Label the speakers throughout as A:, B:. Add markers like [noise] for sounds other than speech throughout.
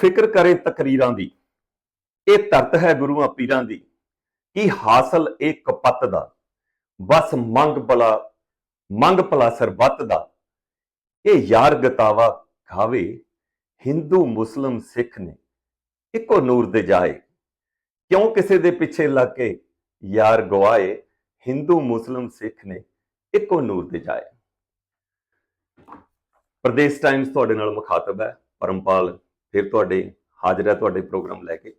A: ਫਿਕਰ ਕਰੇ ਤਕਰੀਰਾਂ ਦੀ। ਇਹ ਧਰਤ ਹੈ ਗੁਰੂਆਂ ਪੀਰਾਂ ਦੀ ਕੀ ਹਾਸਲ ਇਹ ਕਪੱਤ ਦਾ, ਬਸ ਮੰਗ ਭਲਾ ਮੰਗ ਭਲਾ ਸਰਬੱਤ ਦਾ। ਇਹ ਯਾਰ ਗਤਾਵਾ ਖਾਵੇ ਹਿੰਦੂ ਮੁਸਲਮ ਸਿੱਖ ਨੇ ਇੱਕੋ ਨੂਰ ਦੇ ਜਾਏ। ਕਿਉਂ ਕਿਸੇ ਦੇ ਪਿੱਛੇ ਲੱਗ ਕੇ ਯਾਰ ਗਵਾਏ, ਹਿੰਦੂ ਮੁਸਲਮ ਸਿੱਖ ਨੇ ਇੱਕੋ ਨੂਰ ਦੇ ਜਾਏ। ਪ੍ਰਦੇਸ਼ ਟਾਈਮਸ ਤੁਹਾਡੇ ਨਾਲ ਮੁਖਾਤਬ ਹੈ, ਪਰਮਪਾਲ ਫਿਰ ਤੁਹਾਡੇ ਹਾਜ਼ਰ ਹੈ ਤੁਹਾਡੇ ਪ੍ਰੋਗਰਾਮ ਲੈ ਕੇ।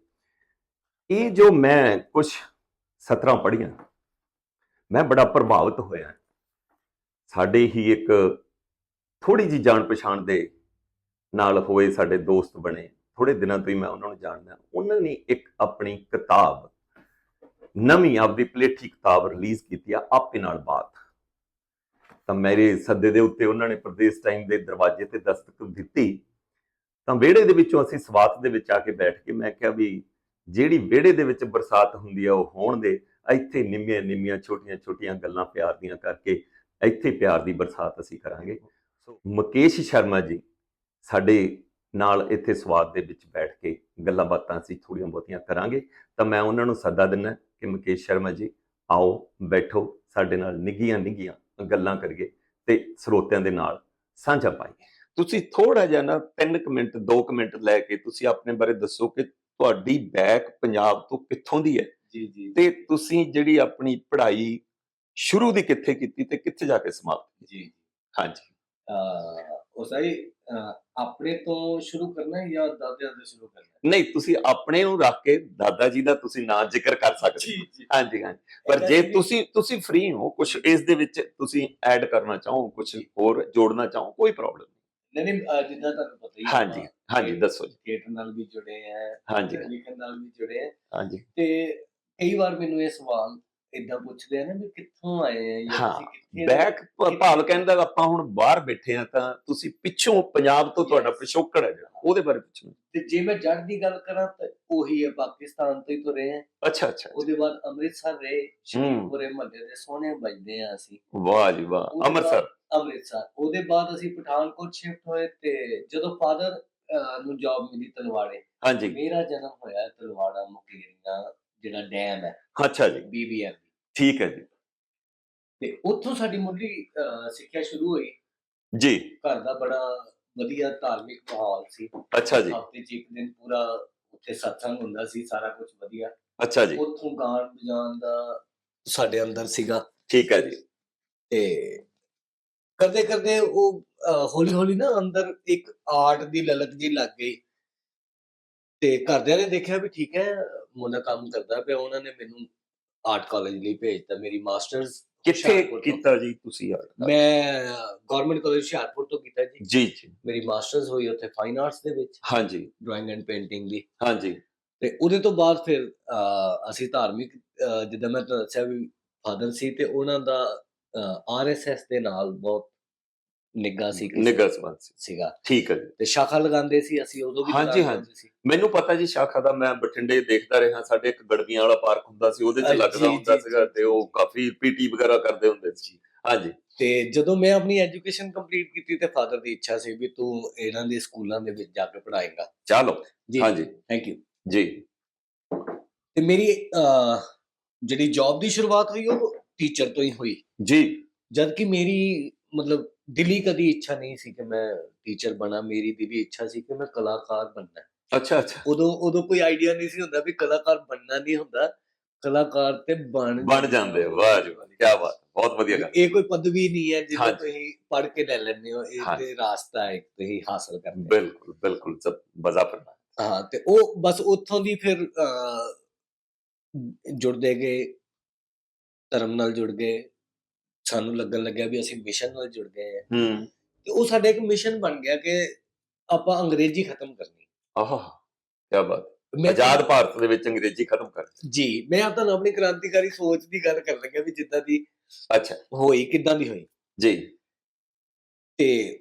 A: ਇਹ ਜੋ ਮੈਂ ਕੁਝ ਸਤਰਾਂ ਪੜ੍ਹੀਆਂ, ਮੈਂ ਬੜਾ ਪ੍ਰਭਾਵਿਤ ਹੋਇਆ। ਸਾਡੇ ਹੀ ਇੱਕ ਥੋੜੀ ਜੀ ਜਾਣ ਪਛਾਣ ਦੇ ਨਾਲ ਹੋਏ ਸਾਡੇ ਦੋਸਤ ਬਣੇ। ਥੋੜੇ ਦਿਨਾਂ ਤੋਂ ਹੀ ਮੈਂ ਉਹਨਾਂ ਨੂੰ ਜਾਣਦਾ। ਉਹਨਾਂ ਨੇ ਇੱਕ ਆਪਣੀ ਕਿਤਾਬ, ਨਵੀਂ ਆਪਦੀ ਪਲੇਠੀ ਕਿਤਾਬ ਰਿਲੀਜ਼ ਕੀਤੀ ਆ, ਆਪੇ ਨਾਲ ਬਾਤ। ਤਾਂ ਮੇਰੇ ਸੱਦੇ ਦੇ ਉੱਤੇ ਉਹਨਾਂ ਨੇ ਪ੍ਰਦੇਸ਼ ਟਾਈਮ ਦੇ ਦਰਵਾਜ਼ੇ ਤੇ ਦਸਤਕ ਦਿੱਤੀ। ਤਾਂ ਵਿਹੜੇ ਦੇ ਵਿੱਚੋਂ ਅਸੀਂ ਸਵਾਤ ਦੇ ਵਿੱਚ ਆ ਕੇ ਬੈਠ ਕੇ ਮੈਂ ਕਿਹਾ ਵੀ ਜਿਹੜੀ ਵਿਹੜੇ ਦੇ ਵਿੱਚ ਬਰਸਾਤ ਹੁੰਦੀ ਆ ਉਹ ਹੋਣ ਦੇ, ਇੱਥੇ ਨਿੰਮੀਆਂ ਨਿੰਮੀਆਂ ਛੋਟੀਆਂ ਛੋਟੀਆਂ ਗੱਲਾਂ ਪਿਆਰ ਦੀਆਂ ਕਰਕੇ ਇੱਥੇ ਪਿਆਰ ਦੀ ਬਰਸਾਤ ਅਸੀਂ ਕਰਾਂਗੇ। ਸੋ ਮੁਕੇਸ਼ ਸ਼ਰਮਾ ਜੀ ਸਾਡੇ ਨਾਲ ਇੱਥੇ ਸਵਾਦ ਦੇ ਵਿੱਚ ਬੈਠ ਕੇ ਗੱਲਾਂ ਬਾਤਾਂ ਅਸੀਂ ਥੋੜੀਆਂ ਬਹੁਤੀਆਂ ਕਰਾਂਗੇ। ਤਾਂ ਮੈਂ ਉਹਨਾਂ ਨੂੰ ਸੱਦਾ ਦਿੰਦਾ ਕਿ ਮੁਕੇਸ਼ ਸ਼ਰਮਾ ਜੀ ਆਓ, ਬੈਠੋ, ਸਾਡੇ ਨਾਲ ਨਿੱਗੀਆਂ ਨਿੱਗੀਆਂ ਗੱਲਾਂ ਕਰੀਏ ਤੇ ਸਰੋਤਿਆਂ ਦੇ ਨਾਲ ਸਾਂਝਾ ਪਾਈਏ। ਤੁਸੀਂ ਥੋੜਾ ਜਿਹਾ ਨਾ 3 ਮਿੰਟ 2 ਮਿੰਟ ਲੈ ਕੇ ਤੁਸੀਂ ਆਪਣੇ ਬਾਰੇ ਦੱਸੋ ਕਿ ਤੁਹਾਡੀ ਬੈਕ ਪੰਜਾਬ ਤੋਂ ਕਿੱਥੋਂ ਦੀ ਹੈ?
B: ਜੀ ਜੀ
A: ਤੇ ਤੁਸੀਂ ਜਿਹੜੀ ਆਪਣੀ ਪੜ੍ਹਾਈ ਸ਼ੁਰੂ ਦੀ ਕਿੱਥੇ ਕੀਤੀ ਤੇ ਕਿੱਥੇ ਜਾ ਕੇ ਸਮਾਪਤ
B: ਜੀ
A: ਹਾਂਜੀ।
B: ਉਹ ਸਾਈ ਆਪਣੇ ਤੋਂ ਸ਼ੁਰੂ ਕਰਨਾ ਹੈ ਜਾਂ ਦਾਦਿਆਂ ਤੋਂ ਸ਼ੁਰੂ ਕਰਨਾ
A: ਨਹੀਂ ਤੁਸੀਂ ਆਪਣੇ ਨੂੰ ਰੱਖ ਕੇ ਦਾਦਾ ਜੀ ਦਾ ਤੁਸੀਂ ਨਾਂ ਜ਼ਿਕਰ ਕਰ ਸਕਦੇ ਹੋ। ਹਾਂਜੀ ਹਾਂਜੀ। ਪਰ ਜੀ- ਤੁਸੀਂ ਤੁਸੀਂ ਫ੍ਰੀ ਹੋ ਕੁਝ ਇਸ ਦੇ ਵਿੱਚ ਤੁਸੀਂ ਐਡ ਕਰਨਾ ਚਾਹੋ ਕੁਝ ਹੋਰ ਜੋੜਨਾ ਚਾਹੋ ਕੋਈ ਪ੍ਰੋਬਲਮ
B: ਨਹੀਂ ਨਹੀਂ ਅਹ ਜਿੱਦਾਂ ਤੁਹਾਨੂੰ ਪਤਾ ਹੀ ਹੈ
A: ਹਾਂਜੀ ਹਾਂਜੀ ਦੱਸੋ ਜੀ।
B: ਥੀਏਟਰ ਨਾਲ ਵੀ ਜੁੜੇ ਹੈ
A: ਹਾਂਜੀ।
B: ਲਿਖਣ ਨਾਲ ਵੀ ਜੁੜੇ ਹੈ
A: ਹਾਂਜੀ।
B: ਤੇ ਕਈ ਵਾਰ ਮੈਨੂੰ ਇਹ ਸਵਾਲ ਇਦਾਂ ਪੁੱਛਦੇ ਆ ਨਾ ਵੀ ਕਿੱਥੋਂ ਆਏ ਆ ਜਾਂ
A: ਹਾਂ,
B: ਤੁਸੀਂ ਕਿੱਥੇ
A: ਬੈਕ ਭਾਵ ਕਹਿੰਦਾ ਆਪਾਂ ਹੁਣ ਬਾਹਰ ਬੈਠੇ ਆ ਤਾਂ ਤੁਸੀਂ ਪਿੱਛੋਂ ਪੰਜਾਬ ਤੋਂ ਤੁਹਾਡਾ. ਪਿਛੋਕੜ ਹੈ ਜਿਹੜਾ ਉਹਦੇ ਬਾਰੇ ਪੁੱਛੋ।
B: ਤੇ ਜੇ ਮੈਂ ਜੜ ਦੀ ਗੱਲ ਕਰਾਂ ਤਾਂ ਉਹੀ ਹੈ ਪਾਕਿਸਤਾਨ ਤੋਂ ਹੀ ਤੁਰੇ ਆ।
A: ਅੱਛਾ ਅੱਛਾ
B: ਉਹਦੇ ਬਾਅਦ ਅੰਮ੍ਰਿਤਸਰ ਰਹੇ ਸ਼ਹੀਦਪੁਰੇ ਮਹੱਲੇ ਦੇ ਸੋਹਣੇ ਵੱਜਦੇ ਆ ਅਸੀਂ।
A: ਵਾਹ ਜੀ ਵਾਹ
B: ਉਹਦੇ
A: ਅੰਮ੍ਰਿਤਸਰ।
B: ਅੰਮ੍ਰਿਤਸਰ। ਉਹਦੇ ਬਾਅਦ ਅਸੀਂ ਪਠਾਨਕੋਟ ਸ਼ਿਫਟ ਹੋਏ ਤੇ ਜਦੋਂ ਫਾਦਰ ਨੂੰ ਜੌਬ ਮਿਲੀ ਤਲਵਾੜੇ
A: ਹਾਂਜੀ।
B: ਮੇਰਾ ਜਨਮ ਹੋਇਆ ਤਲਵਾੜਾ ਮੁਕੇਰੀਆਂ ਜਿਹੜਾ ਡੈਮ ਹੈ।
A: ਅੱਛਾ ਜੀ।
B: ਬੀਬੀਐਮ
A: ਠੀਕ ਹੈ ਜੀ।
B: ਤੇ ਉੱਥੋਂ ਸਾਡੀ ਮੁੱਢਲੀ ਸਿੱਖਿਆ ਸ਼ੁਰੂ ਹੋਈ।
A: ਜੀ।
B: ਘਰ ਦਾ ਬੜਾ ਵਧੀਆ ਧਾਰਮਿਕ ਮਾਹੌਲ ਸੀ।
A: ਅੱਛਾ ਜੀ।
B: ਹਫ਼ਤੇ 'ਚ ਇੱਕ ਦਿਨ ਪੂਰਾ ਉੱਥੇ ਸਤਸੰਗ ਹੁੰਦਾ ਸੀ ਸਾਰਾ ਕੁਝ ਵਧੀਆ।
A: ਅੱਛਾ ਜੀ।
B: ਉੱਥੋਂ ਗਾਣ ਵਜਾਉਣ ਦਾ ਸਾਡੇ ਅੰਦਰ ਸੀਗਾ।
A: ਠੀਕ ਹੈ ਜੀ।
B: ਤੇ ਕਰਦੇ ਕਰਦੇ ਉਹ ਹੌਲੀ ਹੌਲੀ ਨਾ ਅੰਦਰ ਇੱਕ ਆਰਟ ਦੀ ਲਲਕ ਜੀ ਲੱਗ ਗਈ। ਤੇ ਘਰਦਿਆਂ ਨੇ ਦੇਖਿਆ ਵੀ ਠੀਕ ਹੈ ਮੁੰਡਾ ਕੰਮ ਕਰਦਾ ਪਿਆ ਉਹਨਾਂ ਨੇ ਮੈਨੂੰ ਆਰਟ ਕਾਲਜ ਲਈ ਭੇਜਤਾ ਮੇਰੀ ਮਾਸਟਰਸ
A: ਕਿੱਥੇ। ਕੀਤਾ ਜੀ ਤੁਸੀਂ ਯਾਰ
B: ਮੈਂ ਗਵਰਨਮੈਂਟ ਕਾਲਜ ਹੁਸ਼ਿਆਰਪੁਰ ਤੋਂ ਕੀਤਾ ਜੀ।
A: ਜੀ ਜੀ।
B: ਮੇਰੀ ਮਾਸਟਰਸ ਹੋਈ ਉੱਥੇ ਫਾਈਨ ਆਰਟਸ ਦੇ ਵਿੱਚ।
A: ਹਾਂਜੀ।
B: ਡਰਾਇੰਗ ਐਂਡ ਪੇਂਟਿੰਗ ਦੀ।
A: ਹਾਂਜੀ।
B: ਤੇ ਉਹਦੇ ਤੋਂ ਬਾਅਦ ਫਿਰ ਅਸੀਂ ਧਾਰਮਿਕ ਜਿੱਦਾਂ ਮੈਂ ਤੁਹਾਨੂੰ ਦੱਸਿਆ ਵੀ ਫਾਦਰ ਸੀ ਤੇ ਉਹਨਾਂ ਦਾ ਆਰਐਸਐਸ ਦੇ ਨਾਲ ਬਹੁਤ ਨਿੱਘਾ ਸੀ
A: ਨਿਗਰ ਸੰਬੰਧ
B: ਸੀਗਾ।
A: ਠੀਕ ਹੈ ਜੀ।
B: ਤੇ ਸ਼ਾਖਾ ਲਗਾਉਂਦੇ ਸੀ ਅਸੀਂ ਉਦੋਂ ਵੀ
A: ਹਾਂਜੀ, ਹਾਂਜੀ। ਮੈਨੂੰ ਪਤਾ ਜੀ ਸ਼ਾਖਾ ਦਾ ਮੈਂ ਬਠਿੰਡੇ ਦੇਖਦਾ ਰਿਹਾ ਸਾਡੇ ਇੱਕ ਗੜਬੀਆਂ ਵਾਲਾ ਪਾਰਕ ਹੁੰਦਾ ਸੀ ਉਹਦੇ 'ਚ ਲੱਗਦਾ ਹੁੰਦਾ ਸੀਗਾ ਤੇ ਉਹ ਕਾਫੀ ਪੀਟੀ ਵਗੈਰਾ ਕਰਦੇ ਹੁੰਦੇ ਸੀ। ਹਾਂਜੀ।
B: ਤੇ ਜਦੋਂ ਮੈਂ ਆਪਣੀ ਐਜੂਕੇਸ਼ਨ ਕੰਪਲੀਟ ਕੀਤੀ ਤੇ ਫਾਦਰ ਦੀ ਇੱਛਾ ਸੀ ਵੀ ਤੂੰ ਇਹਨਾਂ ਦੇ ਸਕੂਲਾਂ ਦੇ ਵਿੱਚ ਜਾ ਕੇ ਪੜ੍ਹਾਏਗਾ।
A: ਚਲੋ। ਹਾਂਜੀ।
B: ਥੈਂਕ ਯੂ
A: ਜੀ।
B: ਤੇ ਮੇਰੀ ਜਿਹੜੀ ਜੌਬ ਦੀ ਸ਼ੁਰੂਆਤ ਹੋਈ ਉਹ ਟੀਚਰ ਤੋਂ ਹੀ ਹੋਈ।
A: ਜੀ।
B: ਜਦ ਕਿ ਮੇਰੀ ਮਤਲਬ ਦਿਲੀ ਕਦੀ ਇੱਛਾ ਨਹੀਂ ਸੀ ਕਿ ਮੈਂ ਟੀਚਰ ਬਣਾ ਮੇਰੀ ਦਿਲੀ ਇੱਛਾ ਸੀ ਕਿ ਮੈਂ ਕਲਾਕਾਰ ਬਣਨਾ।
A: ਅੱਛਾ ਅੱਛਾ।
B: ਉਦੋਂ ਉਦੋਂ ਕੋਈ ਆਈਡੀਆ ਨਹੀਂ ਸੀ ਹੁੰਦਾ ਵੀ ਕਲਾਕਾਰ ਬਣਨਾ ਨਹੀਂ ਹੁੰਦਾ। ਕਲਾਕਾਰ ਤੇ ਬਣ
A: ਬਣ ਜਾਂਦੇ ਵਾਹ ਜੀ ਵਾਹ ਕੀ ਬਾਤ ਬਹੁਤ ਵਧੀਆ ਗੱਲ।
B: ਇਹ ਕੋਈ ਪਦਵੀ ਨਹੀਂ ਹੈ ਜਿਹਨੂੰ। ਤੁਸੀਂ ਪੜ੍ਹ ਕੇ ਲੈ ਲੈਂਦੇ ਹੋ। ਇਹ। ਤੇ ਰਾਸਤਾ ਹੈ ਤੁਸੀਂ ਹਾਸਲ ਕਰਨੇ
A: ਬਿਲਕੁਲ ਬਿਲਕੁਲ ਸਭ ਬਜ਼ਾਫਰ
B: ਹਾਂ ਤੇ ਉਹ ਬਸ ਉੱਥੋਂ ਦੀ ਫਿਰ ਜੁੜਦੇ ਗਏ। ਧਰਮ ਨਾਲ ਜੁੜ ਗਏ ਸਾਨੂੰ ਲੱਗਣ ਲੱਗਿਆ ਵੀ ਅਸੀਂ ਮਿਸ਼ਨ ਨਾਲ ਜੁੜ ਗਏ ਹਾਂ।
A: ਹੂੰ।
B: ਤੇ ਉਹ ਸਾਡਾ ਇੱਕ ਮਿਸ਼ਨ ਬਣ ਗਿਆ ਕਿ ਆਪਾਂ ਅੰਗਰੇਜ਼ੀ ਖਤਮ ਕਰਨੀ।
A: ਆਹ ਕੀ ਬਾਤ ਆਜ਼ਾਦ ਭਾਰਤ ਦੇ ਵਿੱਚ ਅੰਗਰੇਜ਼ੀ ਖਤਮ ਕਰ
B: ਜੀ ਮੈਂ ਆਪ ਤੁਹਾਨੂੰ ਆਪਣੀ ਕ੍ਰਾਂਤੀਕਾਰੀ ਸੋਚ ਦੀ ਗੱਲ ਕਰਨ ਲੱਗਿਆ ਵੀ ਜਿੱਦਾਂ ਦੀ
A: ਅੱਛਾ।
B: ਹੋਈ ਕਿੱਦਾਂ ਦੀ ਹੋਈ।
A: ਜੀ।
B: ਤੇ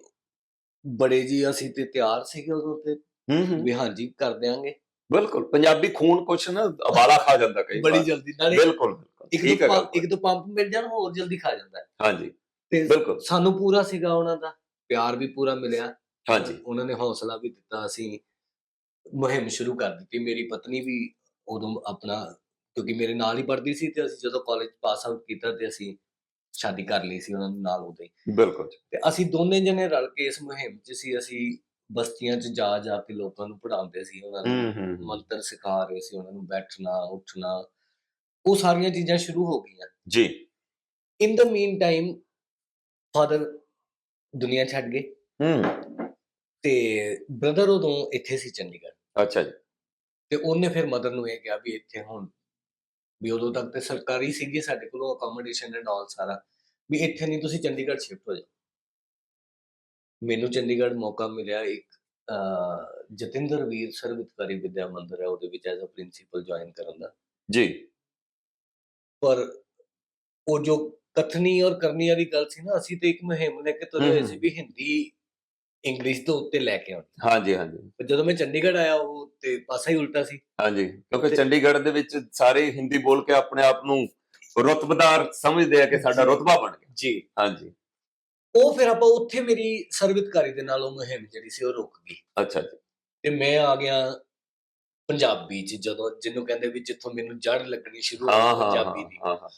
B: ਬੜੇ ਜੀ ਅਸੀਂ ਤੇ ਤਿਆਰ ਸੀਗੇ ਉਦੋਂ ਤੇ
A: ਹੂੰ ਹੂੰ।
B: ਵੀ ਹਾਂਜੀ ਕਰ ਦਿਆਂਗੇ।
A: ਬਿਲਕੁਲ ਪੰਜਾਬੀ ਖੂਨ ਕੁਛ ਨਾ ਅਵਾਲਾ ਖਾ ਜਾਂਦਾ ਕਈ
B: ਬੜੀ। ਜਲਦੀ ਨਾਲੇ
A: ਬਿਲਕੁਲ।
B: ਇੱਕ
A: ਠੀਕ
B: ਦੋ ਪੰਪ। ਇੱਕ ਦੋ ਪੰਪ ਮਿਲ ਜਾਣ ਹੋਰ ਜਲਦੀ ਖਾ ਜਾਂਦਾ ਹੈ।
A: ਹਾਂਜੀ
B: ਤੇ
A: ਬਿਲਕੁਲ।
B: ਸਾਨੂੰ ਪੂਰਾ ਸੀਗਾ ਉਹਨਾਂ ਦਾ ਪਿਆਰ ਵੀ ਪੂਰਾ ਮਿਲਿਆ।
A: ਹਾਂਜੀ।
B: ਉਹਨਾਂ ਨੇ ਹੌਸਲਾ ਵੀ ਦਿੱਤਾ ਅਸੀਂ ਮੁਹਿੰਮ ਸ਼ੁਰੂ ਕਰ ਦਿੱਤੀ। ਮੇਰੀ ਪਤਨੀ ਵੀ ਉਦੋਂ ਆਪਣਾ ਕਿਉਂਕਿ ਮੇਰੇ ਨਾਲ ਹੀ ਪੜ੍ਹਦੀ ਸੀ ਤੇ ਅਸੀਂ ਜਦੋਂ ਕਾਲਜ ਪਾਸ ਆਊਟ ਕੀਤਾ ਤੇ ਅਸੀਂ ਸ਼ਾਦੀ ਕਰ ਲਈ ਸੀ ਉਹਨਾਂ ਦੇ ਨਾਲ ਉਦੋਂ ਹੀ।
A: ਬਿਲਕੁਲ
B: ਤੇ ਅਸੀਂ ਦੋਨੇ ਜਣੇ ਰਲ ਕੇ ਇਸ ਮੁਹਿੰਮ 'ਚ ਸੀ ਅਸੀਂ ਬਸਤੀਆਂ 'ਚ ਜਾ ਜਾ ਕੇ ਲੋਕਾਂ ਨੂੰ ਪੜ੍ਹਾਉਂਦੇ ਸੀ ਉਹਨਾਂ ਨੂੰ।
A: ਹੂੰ ਹੂੰ ਹੂੰ।
B: ਮੰਤਰ ਸਿਖਾ ਰਹੇ ਸੀ ਉਹਨਾਂ ਨੂੰ ਬੈਠਣਾ ਉੱਠਣਾ। ਉਹ ਸਾਰੀਆਂ ਚੀਜ਼ਾਂ ਸ਼ੁਰੂ ਹੋ ਗਈਆਂ।
A: ਜੀ।
B: ਇਨ ਦ ਮੀਨ ਟਾਈਮ ਫਾਦਰ ਦੁਨੀਆ ਛੱਡ ਗਏ।
A: ਹੂੰ।
B: ਤੇ ਬ੍ਰਦਰ ਉਦੋਂ ਇੱਥੇ ਸੀ ਚੰਡੀਗੜ੍ਹ।
A: ਅੱਛਾ ਜੀ।
B: ਤੇ ਉਹਨੇ ਫਿਰ ਮਦਰ ਨੂੰ ਇਹ ਕਿਹਾ ਵੀ ਇੱਥੇ ਹੁਣ ਵੀ ਉਦੋਂ ਤੱਕ ਤੇ ਸਰਕਾਰੀ ਸੀਗੀ ਸਾਡੇ ਕੋਲੋਂ ਅਕੋਮੋਡੇਸ਼ਨ ਐਂਡ ਆਲ ਸਾਰਾ। ਵੀ ਇੱਥੇ ਨਹੀਂ ਤੁਸੀਂ ਚੰਡੀਗੜ੍ਹ ਸ਼ਿਫਟ ਹੋ ਜਾਓ। ਮੈਨੂੰ ਚੰਡੀਗੜ੍ਹ ਮੌਕਾ ਮਿਲਿਆ ਇੱਕ ਜਤਿੰਦਰ ਵੀਰ ਸਰਵਿਤਕਾਰੀ ਵਿਦਿਆ ਮੰਦਿਰ ਹੈ ਉਹਦੇ ਵਿੱਚ ਐਜ਼ ਅ ਪ੍ਰਿੰਸੀਪਲ ਜੁਆਇਨ ਕਰਨ ਦਾ।
A: ਜੀ।
B: ਪਰ ਉਹ ਜੋ ਕਥਨੀ ਔਰ ਕਰਨੀ ਵਾਲੀ ਗੱਲ ਸੀ ਨਾ ਅਸੀਂ ਤੇ ਇੱਕ ਮੁਹਿੰਮ ਲੈ ਕੇ ਤੁਰੇ ਹੋਏ। ਸੀ ਵੀ ਹਿੰਦੀ ਇੰਗਲਿਸ਼ ਤੋਂ ਉੱਤੇ ਲੈ ਕੇ ਆਉਣੀ।
A: ਹਾਂਜੀ ਹਾਂਜੀ।
B: ਪਰ ਜਦੋਂ ਮੈਂ ਚੰਡੀਗੜ੍ਹ ਆਇਆ ਉਹ ਤੇ ਪਾਸਾ ਹੀ ਉਲਟਾ ਸੀ।
A: ਹਾਂਜੀ ਕਿਉਂਕਿ ਚੰਡੀਗੜ੍ਹ ਦੇ ਵਿੱਚ ਸਾਰੇ ਹਿੰਦੀ ਬੋਲ ਕੇ ਆਪਣੇ ਆਪ ਨੂੰ ਰੁਤਬਦਾਰ ਸਮਝਦੇ ਆ ਕਿ ਸਾਡਾ। ਰੁਤਬਾ ਬਣ ਗਿਆ।
B: ਜੀ।
A: ਹਾਂਜੀ।
B: ਉਹ ਫਿਰ ਆਪਾਂ ਉੱਥੇ ਮੇਰੀ ਸਰਵਿਤਕਾਰੀ ਦੇ ਨਾਲ ਉਹ ਮੁਹਿੰਮ ਜਿਹੜੀ ਸੀ ਉਹ ਰੁਕ ਗਈ।
A: ਅੱਛਾ ਜੀ।
B: ਤੇ ਮੈਂ ਆ ਗਿਆ ਪੰਜਾਬੀ ਚ ਜਦੋਂ ਜਿਹਨੂੰ ਕਹਿੰਦੇ ਵੀ ਜਿੱਥੋਂ ਮੈਨੂੰ ਜੜ ਲੱਗਣੀ ਸ਼ੁਰੂ ਹੋਈ
A: ਹਾਂ
B: ਪੰਜਾਬੀ ਦੀ।
A: ਹਾਂ ਹਾਂ।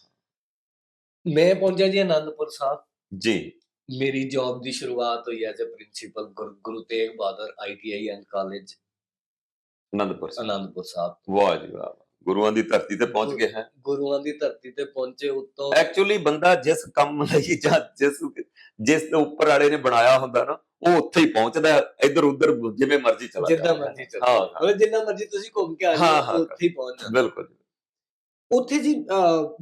B: ਮੈਂ ਪਹੁੰਚਿਆ ਜੀ ਆਨੰਦਪੁਰ ਸਾਹਿਬ।
A: ਜੀ।
B: ਮੇਰੀ ਜੌਬ ਦੀ ਸ਼ੁਰੂਆਤ ਹੋਈ as a principal Guru Tegh Bahadur ITI and college.
A: Anandpur Sahib.
B: Anandpur Sahib.
A: ਵਾਹ ਜੀ ਵਾਹ ਗੁਰੂਆਂ ਦੀ ਧਰਤੀ ਤੇ ਪਹੁੰਚ ਗਏ ਹੈ?
B: ਗੁਰੂਆਂ ਦੀ ਧਰਤੀ ਤੇ ਪਹੁੰਚੇ ਉਤੋਂ
A: ਐਕਚੁਅਲੀ ਬੰਦਾ ਜਿਸ ਕੰਮ ਲਈ ਜਾਂ ਜਿਸ ਜਿਸ ਦੇ ਉੱਪਰ ਵਾਲੇ ਨੇ ਬਣਾਇਆ ਹੁੰਦਾ ਨਾ ਉਹ ਉੱਥੇ ਹੀ ਪਹੁੰਚਦਾ ਇੱਧਰ ਉੱਧਰ ਜਿਵੇਂ ਮਰਜ਼ੀ ਚਲਾ
B: ਜਿੱਦਾਂ
A: ਜਾਂਦਾ।
B: ਮਰਜ਼ੀ ਚੱਲ
A: ਹਾਂ,
B: ਮਤਲਬ ਜਿੰਨਾ ਮਰਜ਼ੀ ਤੁਸੀਂ ਘੁੰਮ ਕੇ ਆ ਜਾਓ ਉੱਥੇ ਹੀ ਪਹੁੰਚ ਜਾਓ।
A: ਬਿਲਕੁਲ
B: ਉੱਥੇ ਜੀ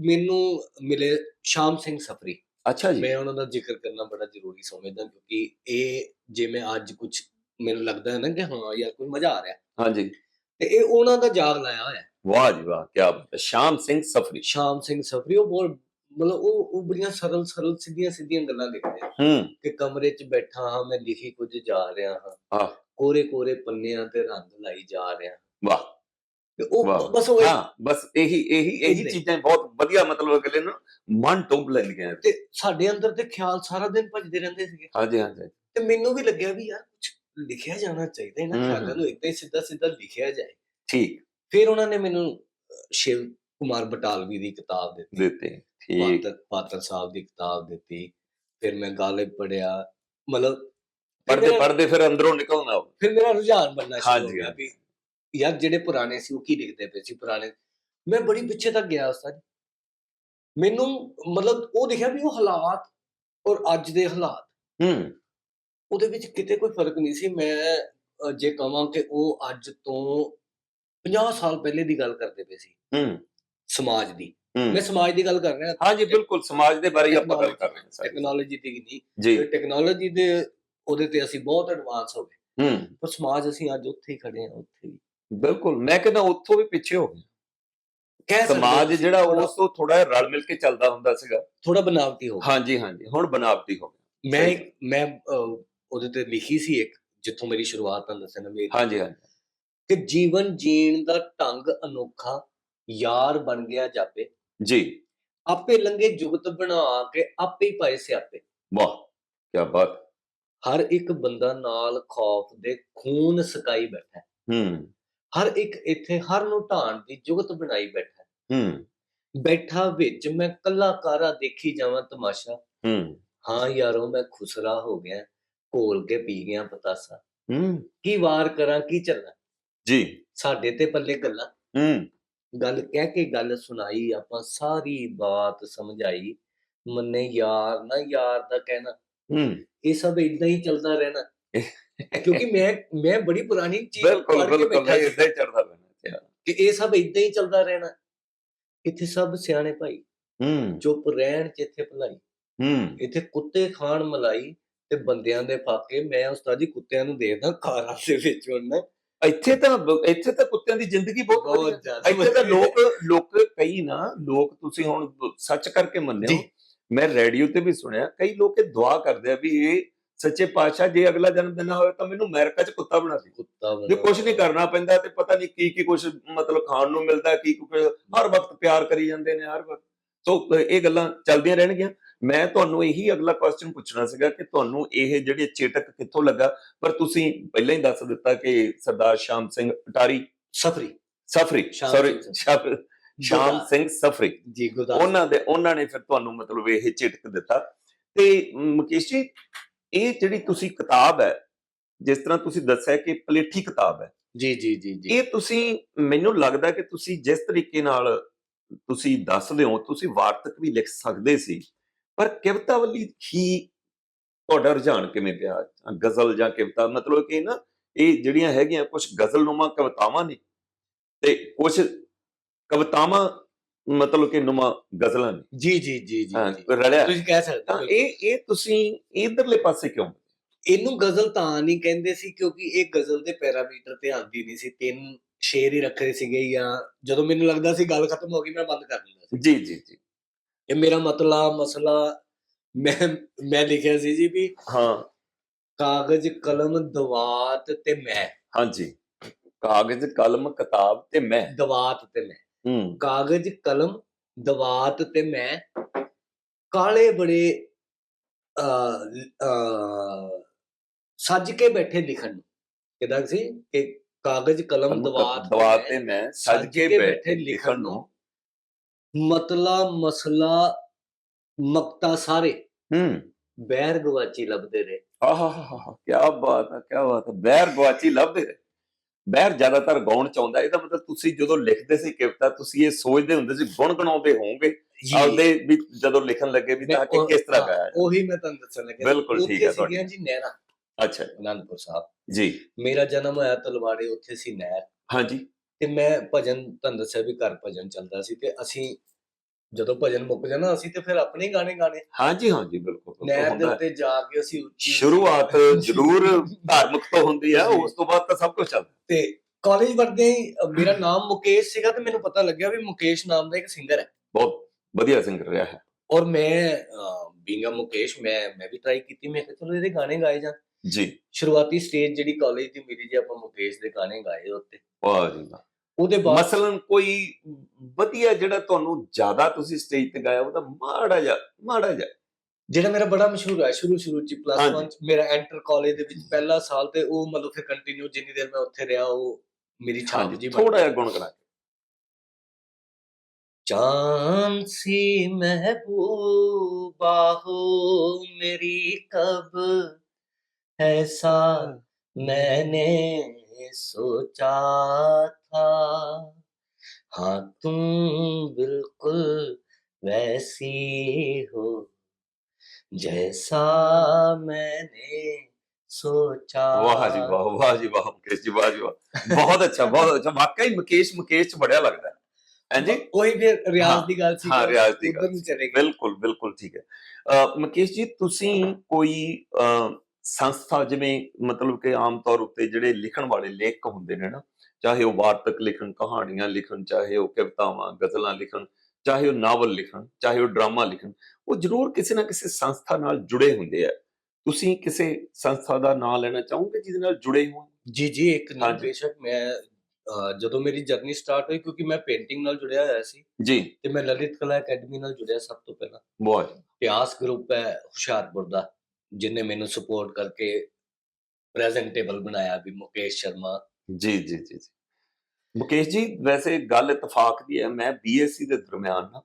B: ਮੈਨੂੰ ਮਿਲੇ ਸ਼ਾਮ ਸਿੰਘ ਸਫਰੀ।
A: ਅੱਛਾ ਜੀ।
B: ਮੈਂ ਉਹਨਾਂ ਦਾ ਜ਼ਿਕਰ ਕਰਨਾ ਬੜਾ ਜ਼ਰੂਰੀ ਸਮਝਦਾ ਕਿਉਂਕਿ ਇਹ ਜੇ ਮੈਂ ਅੱਜ ਕੁਝ ਮੈਨੂੰ ਲੱਗਦਾ ਹੈ ਨਾ ਕਿ ਹਾਂ ਯਾਰ ਕੋਈ ਮਜ਼ਾ ਆ ਰਿਹਾ।
A: ਹਾਂਜੀ।
B: ਤੇ ਇਹ ਉਹਨਾਂ ਦਾ ਜਾਗ ਲਾਇਆ ਹੋਇਆ।
A: ਵਾਹ ਜੀ ਵਾਹ ਕੀ ਬਾਤ ਹੈ। ਸ਼ਾਮ ਸਿੰਘ ਸਫਰੀ।
B: ਸ਼ਾਮ ਸਿੰਘ ਸਫਰੀ ਉਹ ਬਹੁਤ ਮਤਲਬ ਉਹ ਉਹ ਬੜੀਆਂ ਸਰਲ ਸਰਲ ਸਿੱਧੀਆਂ ਸਿੱਧੀਆਂ ਗੱਲਾਂ ਲਿਖਦੇ ਆ।
A: ਹੂੰ।
B: ਕਿ ਕਮਰੇ 'ਚ ਬੈਠਾ ਹਾਂ ਮੈਂ ਲਿਖੀ ਕੁਝ ਜਾ ਰਿਹਾ ਹਾਂ।
A: ਆਹ।
B: ਕੋਰੇ ਕੋਰੇ ਪੰਨਿਆਂ ਤੇ ਰੰਗ ਲਾਈ ਜਾ ਰਿਹਾ
A: ਵਾਹ।
B: ਤੇ ਉਹ। ਬਸ ਉਹ
A: ਹਾਂ ਬਸ ਇਹੀ ਇਹੀ ਇਹੀ। ਚੀਜ਼ਾਂ ਬਹੁਤ ਵਧੀਆ ਮਤਲਬ ਅਗਲੇ ਨੂੰ ਮਨ ਟੁੰਬ ਲੈਂਦੀਆਂ
B: ਤੇ ਸਾਡੇ ਅੰਦਰ ਤੇ ਖਿਆਲ ਸਾਰਾ ਦਿਨ ਭਜਦੇ ਰਹਿੰਦੇ ਸੀਗੇ।
A: ਹਾਂਜੀ ਹਾਂਜੀ।
B: ਤੇ ਮੈਨੂੰ ਵੀ ਲੱਗਿਆ ਵੀ ਯਾਰ ਕੁਝ ਲਿਖਿਆ ਜਾਣਾ ਚਾਹੀਦਾ ਇਹਨਾਂ। ਖਿਆਲਾਂ ਨੂੰ ਇਦਾਂ ਹੀ ਸਿੱਧਾ ਸਿੱਧਾ ਲਿਖਿਆ ਜਾਏ।
A: ਠੀਕ।
B: ਫਿਰ ਉਹਨਾਂ ਨੇ ਮੈਨੂੰ ਸ਼ਿਵ ਕੁਮਾਰ ਬਟਾਲਵੀ ਦੀ ਕਿਤਾਬ ਦਿੱਤੀ।
A: ਦਿੱਤੇ। ਠੀਕ।
B: ਪਾਤਰ ਪਾਤਰ ਸਾਹਿਬ ਦੀ ਕਿਤਾਬ ਦਿੱਤੀ ਫਿਰ ਮੈਂ ਗਾਲਿਬ ਪੜਿਆ ਮਤਲਬ
A: ਪੜਦੇ ਪੜਦੇ ਫਿਰ ਅੰਦਰੋਂ ਨਿਕਲਣਾ
B: ਫਿਰ ਮੇਰਾ ਰੁਝਾਨ ਬਣਨਾ ਸ਼ੁਰੂ ਹੋ ਗਿਆ। ਵੀ ਯਾਰ ਜਿਹੜੇ ਪੁਰਾਣੇ ਸੀ ਉਹ ਕੀ ਲਿਖਦੇ ਪਏ ਸੀ ਪੁਰਾਣੇ? ਮੈਂ ਬੜੀ ਪਿੱਛੇ ਤੱਕ ਗਿਆ ਉਸਤਾਦ ਮੈਨੂੰ ਮਤਲਬ ਉਹ ਦੇਖਿਆ ਵੀ ਉਹ ਹਾਲਾਤ ਔਰ ਅੱਜ ਦੇ ਹਾਲਾਤ।
A: ਹੂੰ।
B: ਉਹਦੇ ਵਿੱਚ ਕਿਤੇ ਕੋਈ ਫ਼ਰਕ ਨਹੀਂ ਸੀ। ਮੈਂ ਜੇ ਕਹਾਂ ਕਿ ਉਹ ਅੱਜ ਤੋਂ 50 ਸਾਲ ਪਹਿਲੇ ਦੀ ਗੱਲ ਕਰਦੇ ਪਏ ਸੀ।
A: ਹੂੰ।
B: ਸਮਾਜ ਦੀ। ਮੈਂ ਸਮਾਜ ਦੀ ਗੱਲ ਕਰ ਰਿਹਾ।
A: ਹਾਂਜੀ ਬਿਲਕੁਲ ਸਮਾਜ ਦੇ ਬਾਰੇ ਹੀ ਆਪਾਂ ਗੱਲ ਕਰ ਰਹੇ ਹਾਂ।
B: ਟੈਕਨੋਲੋਜੀ ਦੀ ਨਹੀਂ।
A: ਜੀ।
B: ਟੈਕਨੋਲੋਜੀ ਦੇ ਉਹਦੇ ਤੇ ਅਸੀਂ ਬਹੁਤ ਐਡਵਾਂਸ ਹੋ ਗਏ।
A: ਹੂੰ।
B: ਪਰ ਸਮਾਜ ਅਸੀਂ ਅੱਜ ਉੱਥੇ ਹੀ ਖੜੇ ਹਾਂ ਉੱਥੇ ਹੀ।
A: ਬਿਲਕੁਲ ਮੈਂ ਕਹਿੰਦਾ ਉੱਥੋਂ ਵੀ ਪਿੱਛੇ ਹੋ ਗਏ।
B: ਕਹਿ
A: ਸਮਾਜ ਜਿਹੜਾ ਉਸ ਤੋਂ ਥੋੜਾ ਰਲ ਮਿਲ ਕੇ ਚੱਲਦਾ ਹੁੰਦਾ ਸੀਗਾ।
B: ਥੋੜਾ ਬਨਾਵਟੀ ਹੋ ਗਿਆ।
A: ਹਾਂਜੀ ਹਾਂਜੀ ਹੁਣ ਬਨਾਵਟੀ ਹੋ ਗਿਆ।
B: ਮੈਂ ਮੈਂ ਉਹਦੇ ਤੇ ਲਿਖੀ ਸੀ ਇੱਕ ਜਿੱਥੋਂ ਮੇਰੀ ਸ਼ੁਰੂਆਤ ਤਾਂ ਦੱਸਣਾ ਮੇਰੀ।
A: ਹਾਂਜੀ ਹਾਂਜੀ।
B: ਕਿ ਜੀਵਨ ਜੀਣ ਦਾ ਢੰਗ ਅਨੋਖਾ ਯਾਰ ਬਣ ਗਿਆ ਜਾਪੇ।
A: ਜੀ।
B: ਆਪੇ ਲੰਗੇ ਜੁਗਤ ਬਣਾ ਕੇ ਆਪੇ ਹੀ ਪਾਏ ਸਿਆਪੇ।
A: ਵਾਹ ਕੀ ਬਾਤ।
B: ਹਰ ਇੱਕ ਬੰਦਾ ਨਾਲ ਖੌਫ ਦੇ ਖੂਨ ਸਕਾਈ ਬੈਠਾ ਹੈ। ਹਰ ਇੱਕ ਇੱਥੇ ਹਰ ਨੂੰ ਢਾਣ ਦੀ ਜੁਗਤ ਬਣਾਈ ਬੈਠਾ ਹੈ। ਬੈਠਾ ਵਿੱਚ ਮੈਂ ਕੱਲਾ ਕਾਰਾ ਦੇਖੀ ਜਾਵਾਂ ਤਮਾਸ਼ਾ।
A: ਹੂੰ।
B: ਹਾਂ ਯਾਰੋ ਮੈਂ ਖੁਸਰਾ ਹੋ ਗਿਆ ਘੋਲ ਕੇ ਪੀ ਗਿਆ ਪਤਾਸਾ।
A: ਹੂੰ।
B: ਕੀ ਵਾਰ ਕਰਾਂ ਕੀ ਚੱਲਾਂ?
A: ਜੀ।
B: ਸਾਡੇ ਤੇ ਪੱਲੇ ਗੱਲਾਂ।
A: ਹੂੰ।
B: ਗੱਲ ਕਹਿ ਕੇ ਗੱਲ ਸੁਣਾਈ ਆਪਾਂ ਸਾਰੀ ਬਾਤ ਸਮਝਾਈ। ਮੰਨੇ ਯਾਰ ਨਾ ਯਾਰ ਦਾ ਕਹਿਣਾ।
A: ਹੂੰ।
B: ਇਹ ਸਭ ਇਦਾਂ ਹੀ ਚੱਲਦਾ ਰਹਿਣਾ। ਕਿਉਂਕਿ ਮੈਂ ਮੈਂ ਬੜੀ ਪੁਰਾਣੀ ਚੀਜ਼
A: ਬਿਲਕੁਲ ਬਿਲਕੁਲ ਇਦਾਂ ਹੀ ਚੜਦਾ ਪੈਣਾ
B: ਕਿ ਇਹ ਸਭ ਇਦਾਂ ਹੀ ਚੱਲਦਾ ਰਹਿਣਾ। ਇੱਥੇ ਸਭ ਸਿਆਣੇ ਭਾਈ।
A: ਹੂੰ।
B: ਚੁੱਪ ਰਹਿਣ ਚ ਇੱਥੇ ਭਲਾਈ।
A: ਹੂੰ।
B: ਇੱਥੇ ਕੁੱਤੇ ਖਾਣ ਮਲਾਈ ਤੇ ਬੰਦਿਆਂ ਦੇ ਫਾਕੇ ਮੈਂ ਉਸਤਾਦ ਜੀ ਕੁੱਤਿਆਂ ਨੂੰ ਦੇਖਦਾ ਕਾਰਾਂ ਦੇ ਵਿੱਚ ਹੁਣ ਨਾ
A: ਇੱਥੇ ਤਾਂ ਇੱਥੇ ਤਾਂ ਕੁੱਤਿਆਂ ਦੀ ਜ਼ਿੰਦਗੀ ਬਹੁਤ
B: ਬਹੁਤ ਜ਼ਿਆਦਾ
A: ਇੱਥੇ ਤਾਂ ਲੋਕ ਲੋਕ ਕਈ ਨਾ ਲੋਕ ਤੁਸੀਂ ਹੁਣ ਸੱਚ ਕਰਕੇ ਮੰਨਿਓ
B: ਜੀ।
A: ਮੈਂ ਰੇਡੀਓ ਤੇ ਵੀ ਸੁਣਿਆ ਕਈ ਲੋਕ ਇਹ ਦੁਆ ਕਰਦੇ ਆ ਵੀ ਇਹ ਸੱਚੇ ਪਾਤਸ਼ਾਹ ਜੇ ਅਗਲਾ ਜਨਮ ਦਿਨ ਹੋਵੇ ਤਾਂ ਮੈਨੂੰ ਅਮਰੀਕਾ 'ਚ ਕੁੱਤਾ ਬਣਾ ਦੇ।
B: ਕੁੱਤਾ
A: ਜੇ
B: ਬਣਾ
A: ਕੁਝ ਨਹੀਂ ਕਰਨਾ ਪੈਂਦਾ ਤੇ ਪਤਾ ਨਹੀਂ ਕੀ ਕੀ ਕੁਝ ਮਤਲਬ ਖਾਣ ਨੂੰ ਮਿਲਦਾ ਕੀ ਕੁਝ ਹਰ ਵਕਤ ਪਿਆਰ ਕਰੀ ਜਾਂਦੇ ਨੇ ਹਰ ਵਕਤ। ਸੋ ਇਹ ਗੱਲਾਂ ਚੱਲਦੀਆਂ ਰਹਿਣਗੀਆਂ। ਮੈਂ ਤੁਹਾਨੂੰ ਇਹੀ ਅਗਲਾ ਕੁਐਸਚਨ ਪੁੱਛਣਾ ਸੀਗਾ ਕਿ ਤੁਹਾਨੂੰ ਇਹ ਜਿਹੜੇ ਚੇਟਕ ਕਿੱਥੋਂ ਲੱਗਾ? ਪਰ ਤੁਸੀਂ ਪਹਿਲਾਂ ਹੀ ਦੱਸ ਦਿੱਤਾ ਕਿ ਸਰਦਾਰ ਸ਼ਾਮ ਸਿੰਘ ਅਟਾਰੀ।
B: ਸਫਰੀ।
A: ਸਫਰੀ। ਸੌਰੀ। ਸ਼ਾਮ। ਸਿੰਘ ਸਫਰੀ।
B: ਜੀ ਗੁਰਦਾਸ।
A: ਉਹਨਾਂ ਦੇ ਉਹਨਾਂ ਨੇ ਫਿਰ ਤੁਹਾਨੂੰ ਮਤਲਬ ਇਹ ਚਿਟਕ ਦਿੱਤਾ। ਤੇ ਮੁਕੇਸ਼ ਜੀ ਇਹ ਜਿਹੜੀ ਤੁਸੀਂ ਕਿਤਾਬ ਹੈ ਜਿਸ ਤਰ੍ਹਾਂ ਤੁਸੀਂ ਦੱਸਿਆ ਕਿ ਪਲੇਠੀ ਕਿਤਾਬ ਹੈ
B: ਜੀ ਜੀ ਜੀ ਜੀ।
A: ਇਹ ਤੁਸੀਂ ਮੈਨੂੰ ਲੱਗਦਾ ਕਿ ਤੁਸੀਂ ਜਿਸ ਤਰੀਕੇ ਨਾਲ ਤੁਸੀਂ ਦੱਸਦੇ ਹੋ ਤੁਸੀਂ ਵਾਰਤਕ ਵੀ ਲਿਖ ਸਕਦੇ ਸੀ ਪਰ ਕਵਿਤਾ ਵੱਲੀ ਹੀ ਤੁਹਾਡਾ ਰੁਝਾਨ ਕਿਵੇਂ ਪਿਆ? ਗਜ਼ਲ ਜਾਂ ਕਵਿਤਾ? ਮਤਲਬ ਕਿ ਨਾ ਇਹ ਜਿਹੜੀਆਂ ਹੈਗੀਆਂ ਕੁਝ ਗਜ਼ਲਨੁਮਾ ਕਵਿਤਾਵਾਂ ਨੇ ਤੇ ਕੁਝ ਕਵਿਤਾਵਾਂ ਮਤਲਬ ਕਿ ਨੁਮਾ ਗਜ਼ਲਾਂ ਨੇ।
B: ਜੀ ਜੀ ਜੀ ਜੀ ਤੁਸੀਂ ਕਹਿ ਸਕਦੇ ਹੋ
A: ਇਹ ਇਹ ਤੁਸੀਂ ਇਧਰਲੇ ਪਾਸੇ ਕਿਉਂ
B: ਇਹਨੂੰ ਗਜ਼ਲ ਤਾਂ ਨਹੀਂ ਕਹਿੰਦੇ ਸੀ ਕਿਉਂਕਿ ਇਹ ਗਜ਼ਲ ਦੇ ਪੈਰਾਮੀਟਰ ਤੇ ਆਉਂਦੀ ਨਹੀਂ ਸੀ। ਤਿੰਨ ਸ਼ੇਰ ਹੀ ਰੱਖੇ ਸੀਗੇ ਜਾਂ ਜਦੋਂ ਮੈਨੂੰ ਲੱਗਦਾ ਸੀ ਗੱਲ ਖਤਮ ਹੋ ਗਈ ਮੈਂ ਬੰਦ ਕਰ ਦਿੰਦਾ ਸੀ।
A: ਜੀ ਜੀ ਜੀ।
B: ਇਹ ਮੇਰਾ ਮਤਲਬ ਮਸਲਾ ਮੈਂ ਮੈਂ ਲਿਖਿਆ ਸੀ ਜੀ ਵੀ
A: ਹਾਂ।
B: ਕਾਗਜ਼ ਕਲਮ ਦਵਾਤ ਤੇ ਮੈਂ।
A: ਹਾਂਜੀ। ਕਾਗਜ਼ ਕਲਮ ਕਿਤਾਬ ਤੇ ਮੈਂ।
B: ਦਵਾਤ ਤੇ ਮੈਂ।
A: ਹੂੰ।
B: ਕਾਗਜ਼ ਕਲਮ ਦਵਾਤ ਤੇ ਮੈਂ। ਕਾਲੇ ਬੜੇ ਅ ਸੱਜ ਕੇ ਬੈਠੇ ਲਿਖਣ ਨੂੰ। ਕਿਦਾਂ ਸੀ? ਕਿ ਕਾਗਜ਼ ਕਲਮ ਦਵਾਤ ਤੇ
A: ਦਵਾ
B: ਮੈਂ,
A: ਤੇ ਮੈਂ ਸੱਜ ਕੇ ਬੈਠੇ ਲਿਖਣ ਨੂੰ।
B: ਮਤਲਾ ਮਸਲਾ ਮਕਤਾ ਸਾਰੇ
A: ਹੂੰ।
B: ਬਹਿਰ ਗਵਾਚੀ ਲੱਭਦੇ ਰਹੇ।
A: ਆਹਾ ਕੀ ਬਾਤ ਹੈ ਕੀ ਬਾਤ ਹੈ। ਬਹਿਰ ਗਵਾਚੀ ਲੱਭਦੇ ਰਹੇ। ਬਹਿਰ ਜ਼ਿਆਦਾਤਰ ਗਾਉਣ ਚ ਆਉਂਦਾ ਇਹਦਾ ਮਤਲਬ ਤੁਸੀਂ ਜਦੋਂ ਲਿਖਦੇ ਸੀ ਕਵਿਤਾ ਤੁਸੀਂ ਇਹ ਸੋਚਦੇ ਹੁੰਦੇ ਸੀ ਗੁਣ ਗਣਾਉਂਦੇ ਹੋਵੋਗੇ ਆਪਦੇ ਵੀ ਜਦੋਂ ਲਿਖਣ ਲੱਗੇ ਵੀ ਤਾਂ ਕਿ ਕਿਸ ਤਰ੍ਹਾਂ ਗਾਇਆ।
B: ਉਹੀ ਮੈਂ ਤੁਹਾਨੂੰ ਦੱਸਣ ਲੱਗਾ
A: ਬਿਲਕੁਲ ਠੀਕ ਹੈ ਤੁਹਾਡੀ।
B: ਜੀ ਨਹਿਰਾਂ।
A: ਅੱਛਾ।
B: ਅਨੰਦਪੁਰ ਸਾਹਿਬ।
A: ਜੀ।
B: ਮੇਰਾ ਜਨਮ ਹੋਇਆ ਤਲਵਾੜੇ ਉੱਥੇ ਸੀ ਨਹਿਰ।
A: ਹਾਂਜੀ।
B: ਤੇ ਮੈਂ ਭਜਨ ਤੁਹਾਨੂੰ ਦੱਸਿਆ ਵੀ ਘਰ ਭਜਨ ਚੱਲਦਾ ਸੀ ਤੇ ਅਸੀਂ ਜਦੋਂ ਭਜਨ ਮੁੱਕ ਜਾਣਾ ਅਸੀਂ ਤੇ ਫਿਰ ਆਪਣੇ ਗਾਣੇ ਗਾਣੇ
A: ਹਾਂਜੀ ਹਾਂਜੀ ਬਿਲਕੁਲ
B: ਨਹਿਰ ਦੇ। ਉੱਤੇ ਜਾ ਕੇ ਅਸੀਂ ਉੱਚੀ
A: ਸ਼ੁਰੂਆਤ ਜ਼ਰੂਰ ਧਾਰਮਿਕ ਤੋਂ ਹੁੰਦੀ ਆ। ਉਸ ਤੋਂ ਬਾਅਦ ਤਾਂ ਸਭ ਕੁਝ ਚੱਲਦਾ।
B: ਤੇ ਕਾਲਜ ਵਰਦੇ ਮੇਰਾ ਨਾਮ ਮੁਕੇਸ਼ ਸੀਗਾ ਤੇ ਮੈਨੂੰ ਪਤਾ ਲੱਗਿਆ ਵੀ ਮੁਕੇਸ਼ ਨਾਮ ਦਾ ਇੱਕ ਸਿੰਗਰ ਹੈ।
A: ਬਹੁਤ ਵਧੀਆ ਸਿੰਗਰ ਰਿਹਾ ਹੈ।
B: ਔਰ ਮੈਂ ਬੀਂਗਾ ਮੁਕੇਸ਼ ਮੈਂ ਮੈਂ ਵੀ ਟਰਾਈ ਕੀਤੀ ਮੈਂ ਕਿਹਾ ਚਲੋ ਇਹਦੇ ਗਾਣੇ ਗਾਏ ਜਾਂ
A: ਜੀ
B: ਸ਼ੁਰੂਆਤੀ ਸਟੇਜ ਜਿਹੜੀ ਕਾਲਜ ਦੀ ਮੇਰੀ ਜੇ ਆਪਾਂ ਮੁਕੇਸ਼ ਦੇ ਗਾਣੇ ਗਾਏ ਉੱਤੇ
A: ਵਾਹ ਜੀ ਵਾਹ
B: ਉਹਦੇ ਬਾਅਦ
A: ਮਸਲਨ ਕੋਈ ਵਧੀਆ ਜਿਹੜਾ ਤੁਹਾਨੂੰ ਜ਼ਿਆਦਾ ਤੁਸੀਂ ਸਟੇਜ ਤੇ ਗਾਇਆ ਉਹਦਾ ਮਾੜਾ ਜਿਹਾ ਮਾੜਾ ਜਿਹਾ
B: ਜਿਹੜਾ ਮੇਰਾ ਬੜਾ ਮਸ਼ਹੂਰ ਹੈ ਸ਼ੁਰੂ ਸ਼ੁਰੂ ਚ ਪਲੱਸ
A: ਹਾਂਜੀ।
B: 1 ਚ ਮੇਰਾ ਐਂਟਰ ਕਾਲਜ ਦੇ ਵਿੱਚ ਪਹਿਲਾ ਸਾਲ ਤੇ ਉਹ ਮਤਲਬ ਫਿਰ ਕੰਟੀਨਿਊ ਜਿੰਨੀ ਦੇਰ ਮੈਂ ਉੱਥੇ ਰਿਹਾ ਉਹ ਮੇਰੀ ਛਾਪ
A: ਹਾਂਜੀ
B: ਜੀ ਬਣ
A: ਥੋੜਾ
B: ਗਈ।
A: ਜਿਹਾ ਗੁਣ ਕਰਾ
B: चांद सी महबूबा हो मेरी कब ऐसा मैंने सोचा था हाँ तुम बिल्कुल वैसी हो जैसा मैंने सोचा
A: ਵਾਹ ਜੀ ਵਾਹ ਵਾਹ ਜੀ ਵਾਹ ਮੁਕੇਸ਼ ਜੀ ਵਾਹ ਜੀ ਵਾਹ ਬਹੁਤ ਅੱਛਾ ਬਹੁਤ ਅੱਛਾ ਵਾਕਈ ਮੁਕੇਸ਼ ਮੁਕੇਸ਼ ਚ ਬੜਿਆ ਲੱਗਦਾ ਹੈ ਹਾਂਜੀ
B: वही फिर रियाज
A: हाँ,
B: दी गल सी
A: हाँ, रियाज दी
B: उधर
A: गल
B: नहीं चलेगी
A: ਬਿਲਕੁਲ ਬਿਲਕੁਲ ਠੀਕ ਹੈ ਅ, ਮੁਕੇਸ਼ ਜੀ ਤੁਸੀਂ ਕੋਈ ਅ, ਸੰਸਥਾ ਜਿਵੇਂ ਮਤਲਬ ਕਿ ਆਮ ਤੌਰ ਉੱਤੇ ਜਿਹੜੇ ਲਿਖਣ ਵਾਲੇ ਲੇਖਕ ਹੁੰਦੇ ਨੇ ਨਾ ਚਾਹੇ ਉਹ ਵਾਰਤਕ ਲਿਖਣ ਕਹਾਣੀਆਂ ਲਿਖਣ ਚਾਹੇ ਉਹ ਕਵਿਤਾਵਾਂ ਗਜ਼ਲਾਂ ਲਿਖਣ ਚਾਹੇ ਉਹ ਨਾਵਲ ਲਿਖਣ ਚਾਹੇ ਉਹ ਡਰਾਮਾ ਲਿਖਣ ਉਹ ਜ਼ਰੂਰ ਕਿਸੇ ਨਾ ਕਿਸੇ ਸੰਸਥਾ ਨਾਲ ਜੁੜੇ ਹੁੰਦੇ ਆ। ਤੁਸੀਂ ਕਿਸੇ ਸੰਸਥਾ ਦਾ ਨਾਮ ਲੈਣਾ ਚਾਹੋਗੇ ਜਿਹਦੇ ਨਾਲ ਜੁੜੇ ਹੋਣ?
B: ਜੀ ਜੀ ਇੱਕ ਨਾ
A: ਹਾਂਜੀ।
B: ਬੇਸ਼ੱਕ ਮੈਂ ਜਦੋਂ ਮੇਰੀ ਜਰਨੀ ਸਟਾਰਟ ਹੋਈ ਕਿਉਂਕਿ ਮੈਂ ਪੇਂਟਿੰਗ ਨਾਲ ਜੁੜਿਆ ਹੋਇਆ ਸੀ
A: ਜੀ।
B: ਤੇ ਮੈਂ ਲਲਿਤ ਕਲਾ ਅਕੈਡਮੀ ਨਾਲ ਜੁੜਿਆ ਸਭ ਤੋਂ ਪਹਿਲਾਂ।
A: ਬਹੁਤ।
B: ਇਤਿਹਾਸ ਗਰੁੱਪ ਹੈ ਹੁਸ਼ਿਆਰਪੁਰ ਦਾ। ਜਿਨੇ ਮੈਨੂੰ ਸਪੋਰਟ ਕਰਕੇ ਪ੍ਰੈਜ਼ੈਂਟੇਬਲ ਬਣਾਇਆ ਵੀ ਮੁਕੇਸ਼ ਸ਼ਰਮਾ।
A: ਜੀ ਜੀ ਜੀ ਮੁਕੇਸ਼ ਜੀ ਵੈਸੇ ਗੱਲ ਇਤਫਾਕ ਦੀ ਹੈ ਮੈਂ ਬੀਐਸਸੀ ਦੇ ਦਰਮਿਆਨ ਨਾ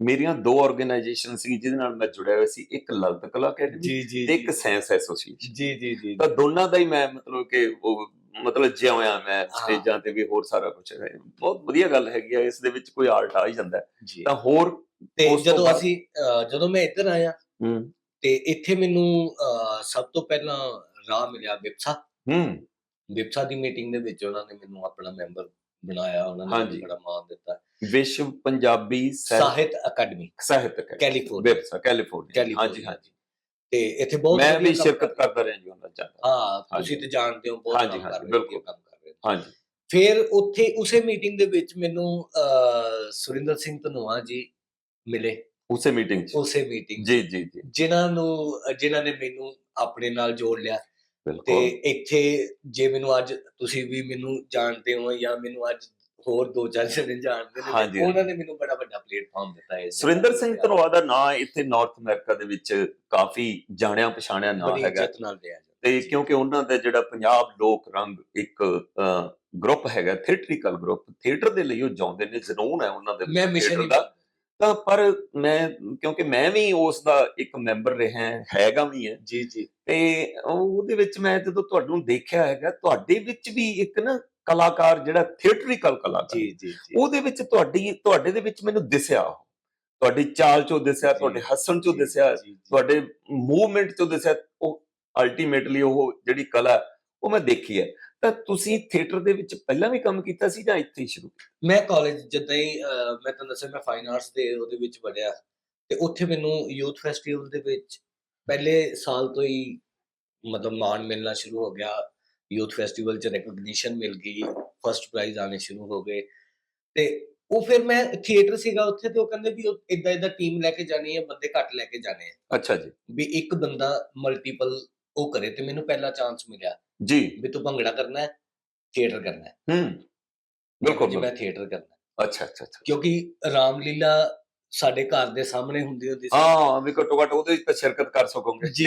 A: ਮੇਰੀਆਂ ਦੋ ਆਰਗੇਨਾਈਜੇਸ਼ਨ ਸੀ ਜਿਹਦੇ ਨਾਲ ਮੈਂ ਜੁੜਿਆ ਹੋਇਆ ਸੀ ਇੱਕ ਲਲਿਤ ਕਲਾ ਅਕੈਡਮੀ ਤੇ ਇੱਕ ਸਾਇੰਸ ਐਸੋਸੀਏਸ਼ਨ
B: ਜੀ ਜੀ ਜੀ।
A: ਤਾਂ ਦੋਨਾਂ ਦਾ ਹੀ ਮੈਂ ਮਤਲਬ ਕਿ ਉਹ ਮਤਲਬ ਜਿਉਂ ਹੋਇਆ ਮੈਂ ਸਟੇਜਾਂ ਤੇ ਵੀ ਹੋਰ ਸਾਰਾ ਕੁਝ ਹੈ। ਬਹੁਤ ਵਧੀਆ ਗੱਲ ਹੈਗੀ ਆ ਇਸ ਦੇ ਵਿੱਚ ਕੋਈ ਆਰਟ ਆ ਹੀ ਜਾਂਦਾ। ਤਾਂ ਹੋਰ
B: ਤੇ ਜਦੋਂ ਅਸੀਂ ਜਦੋਂ ਮੈਂ ਇੱਧਰ ਆਇਆ ਤੇ ਇੱਥੇ ਮੈਨੂੰ ਸਭ ਤੋਂ ਪਹਿਲਾਂ ਰਾਹ ਮਿਲਿਆ ਵਿਪਸਾ।
A: ਹੂੰ।
B: ਵਿਪਸਾ ਦੀ ਮੀਟਿੰਗ ਦੇ ਵਿੱਚ ਉਹਨਾਂ ਨੇ ਮੈਨੂੰ ਆਪਣਾ ਮੈਂਬਰ ਬਣਾਇਆ ਉਹਨਾਂ ਨੇ ਬੜਾ ਮਾਣ ਦਿੱਤਾ।
A: ਵਿਸ਼ਵ ਪੰਜਾਬੀ ਸਾਹਿਤ
B: ਸਾਹਿਤ ਅਕਾਦਮੀ
A: ਸਾਹਿਤਕ
B: ਕੈਲੀਫੋਰਨੀਆ।
A: ਵੈਬਸਾ ਕੈਲੀਫੋਰਨੀਆ। ਹਾਂਜੀ ਹਾਂਜੀ।
B: ਤੇ ਇੱਥੇ ਬਹੁਤ
A: ਮੈਂ ਵੀ ਸ਼ਿਰਕਤ
B: ਕਰ-
A: ਕਰਦਾ ਰਿਹਾ ਜੀ ਉਹਨਾਂ ਚ
B: ਹਾਂ। ਤੁਸੀਂ ਤੇ ਜਾਣਦੇ ਹੋ ਬਹੁਤ
A: ਹਾਂਜੀ,
B: ਕੰਮ ਕਰ
A: ਹਾਂਜੀ,
B: ਰਹੇ ਹੋ
A: ਬਿਲਕੁਲ।
B: ਕੰਮ ਕਰ ਰਹੇ
A: ਹਾਂਜੀ।
B: ਫਿਰ ਉੱਥੇ ਉਸੇ ਮੀਟਿੰਗ ਦੇ ਵਿੱਚ ਮੈਨੂੰ ਸੁਰਿੰਦਰ ਸਿੰਘ ਧਨੋਆ ਜੀ ਮਿਲੇ।
A: ਉਸੇ ਮੀਟਿੰਗ ਚ।
B: ਉਸੇ ਮੀਟਿੰਗ
A: ਜੀ ਜੀ ਜੀ।
B: ਜਿਨ੍ਹਾਂ ਨੂੰ ਜਿਨ੍ਹਾਂ ਨੇ ਮੈਨੂੰ ਆਪਣੇ ਨਾਲ ਜੋੜ ਲਿਆ। ਤੇ ਇੱਥੇ ਜੇ ਮੈਨੂੰ ਅੱਜ ਤੁਸੀਂ ਵੀ ਮੈਨੂੰ ਜਾਣਦੇ ਹੋ ਜਾਂ ਮੈਨੂੰ ਅੱਜ ਹੋਰ ਦੋ ਚਾਰ ਜਣੇ ਜਾਣਦੇ ਨੇ ਉਹਨਾਂ ਨੇ ਮੈਨੂੰ ਬੜਾ ਵੱਡਾ ਪਲੇਟਫਾਰਮ ਦਿੱਤਾ ਹੈ।
A: ਸੁਰਿੰਦਰ ਸਿੰਘ ਧਨੋਆ ਦਾ ਨਾਂ ਇੱਥੇ ਨਾਰਥ ਅਮਰੀਕਾ ਦੇ ਵਿੱਚ ਕਾਫੀ ਜਾਣਿਆ ਪਛਾਣਿਆ ਨਾਂ
B: ਬੜੀ
A: ਹੈਗਾ।
B: ਇੱਜ਼ਤ ਨਾਲ ਲਿਆ
A: ਤੇ। ਕਿਉਂਕਿ ਉਹਨਾਂ ਦਾ ਜਿਹੜਾ ਪੰਜਾਬ ਲੋਕ ਰੰਗ ਇੱਕ ਗਰੁੱਪ ਹੈਗਾ ਥੀਏਟ੍ਰਿਕਲ ਗਰੁੱਪ ਥੀਏਟਰ ਦੇ ਲਈ ਉਹ ਜਾਉਂਦੇ ਨੇ ਜ਼ਰੂਰ ਹੈ ਉਹਨਾਂ ਦੇ
B: ਮੈਂ ਮਿਸ਼ਨ
A: ਦਾ। ਤਾਂ ਪਰ ਮੈਂ ਕਿਉਂਕਿ ਮੈਂ ਵੀ ਉਸ ਦਾ ਇੱਕ ਮੈਂਬਰ ਰਿਹਾ ਹੈਗਾ ਵੀ ਹੈ
B: ਜੀ ਜੀ
A: ਤੇ ਉਹਦੇ ਵਿੱਚ ਮੈਂ ਜਦੋਂ ਤੁਹਾਨੂੰ ਦੇਖਿਆ ਹੈਗਾ ਤੁਹਾਡੇ ਵਿੱਚ ਵੀ ਇੱਕ ਨਾ ਕਲਾਕਾਰ ਜਿਹੜਾ ਥੀਏਟ੍ਰਿਕਲ ਕਲਾਕਾਰ
B: ਜੀ ਜੀ ਜੀ
A: ਉਹਦੇ ਵਿੱਚ ਤੁਹਾਡੀ ਤੁਹਾਡੇ ਦੇ ਵਿੱਚ ਮੈਨੂੰ ਦਿਸਿਆ। ਤੁਹਾਡੀ ਚਾਲ ਚੋਂ ਦਿਸਿਆ ਤੁਹਾਡੇ ਹੱਸਣ ਚੋਂ ਦਿਸਿਆ। ਤੁਹਾਡੇ ਮੂਵਮੈਂਟ ਚੋਂ ਦਿਸਿਆ ਉਹ ਅਲਟੀਮੇਟਲੀ ਉਹ ਜਿਹੜੀ ਕਲਾ ਉਹ ਮੈਂ ਦੇਖੀ ਹੈ ਤਾਂ ਤੁਸੀਂ ਥੀਏਟਰ ਦੇ ਵਿੱਚ ਪਹਿਲਾਂ ਵੀ ਕੰਮ ਕੀਤਾ ਸੀ ਜਾਂ ਇੱਥੇ ਹੀ ਸ਼ੁਰੂ ਕੀਤਾ?
B: ਮੈਂ ਕਾਲਜ ਜਦੋਂ ਹੀ ਮੈਂ ਤੁਹਾਨੂੰ ਦੱਸਿਆ ਮੈਂ ਫਾਈਨ ਆਰਟਸ ਦੇ ਉਹਦੇ ਵਿੱਚ ਵੜਿਆ ਤੇ ਉੱਥੇ ਮੈਨੂੰ ਯੂਥ ਫੈਸਟੀਵਲ ਦੇ ਵਿੱਚ ਪਹਿਲੇ ਸਾਲ ਤੋਂ ਹੀ ਮਤਲਬ ਮਾਣ ਮਿਲਣਾ ਸ਼ੁਰੂ ਹੋ ਗਿਆ। ਯੂਥ ਫੈਸਟੀਵਲ ਚ ਰੈਕਗਨੀਸ਼ਨ ਮਿਲ ਗਈ ਫਰਸਟ ਪ੍ਰਾਈਜ਼ ਆਣੇ ਸ਼ੁਰੂ ਹੋ ਗਏ ਤੇ ਉਹ ਫਿਰ ਮੈਂ ਥੀਏਟਰ ਸੀਗਾ ਉੱਥੇ ਤੇ ਉਹ ਕਹਿੰਦੇ ਵੀ ਇਦਾਂ ਇਦਾਂ ਟੀਮ ਲੈ ਕੇ ਜਾਣੀ ਹੈ ਬੰਦੇ ਘੱਟ ਲੈ ਕੇ ਜਾਣੇ ਆ।
A: ਅੱਛਾ ਜੀ।
B: ਵੀ ਇੱਕ ਬੰਦਾ ਮਲਟੀਪਲ ਉਹ ਕਰੇ ਤੇ ਮੈਨੂੰ ਪਹਿਲਾ ਚਾਂਸ ਮਿਲਿਆ
A: ਜੀ।
B: ਵੀ ਤੂੰ ਭੰਗੜਾ ਕਰਨਾ ਹੈ ਥੀਏਟਰ ਕਰਨਾ ਹੈ।
A: ਹੂੰ। ਬਿਲਕੁਲ
B: ਜੀ ਮੈਂ ਥੀਏਟਰ ਕਰਨਾ।
A: ਅੱਛਾ ਅੱਛਾ ਅੱਛਾ।
B: ਕਿਉਂਕਿ ਰਾਮਲੀਲਾ ਸਾਡੇ ਘਰ ਦੇ ਸਾਹਮਣੇ ਹੁੰਦੀ ਹੁੰਦੀ ਸੀ।
A: ਹਾਂ ਵੀ ਘੱਟੋ ਘੱਟ ਉਹਦੇ ਵਿੱਚ ਸ਼ਿਰਕਤ ਕਰ ਸਕੋਗੇ।
B: ਜੀ,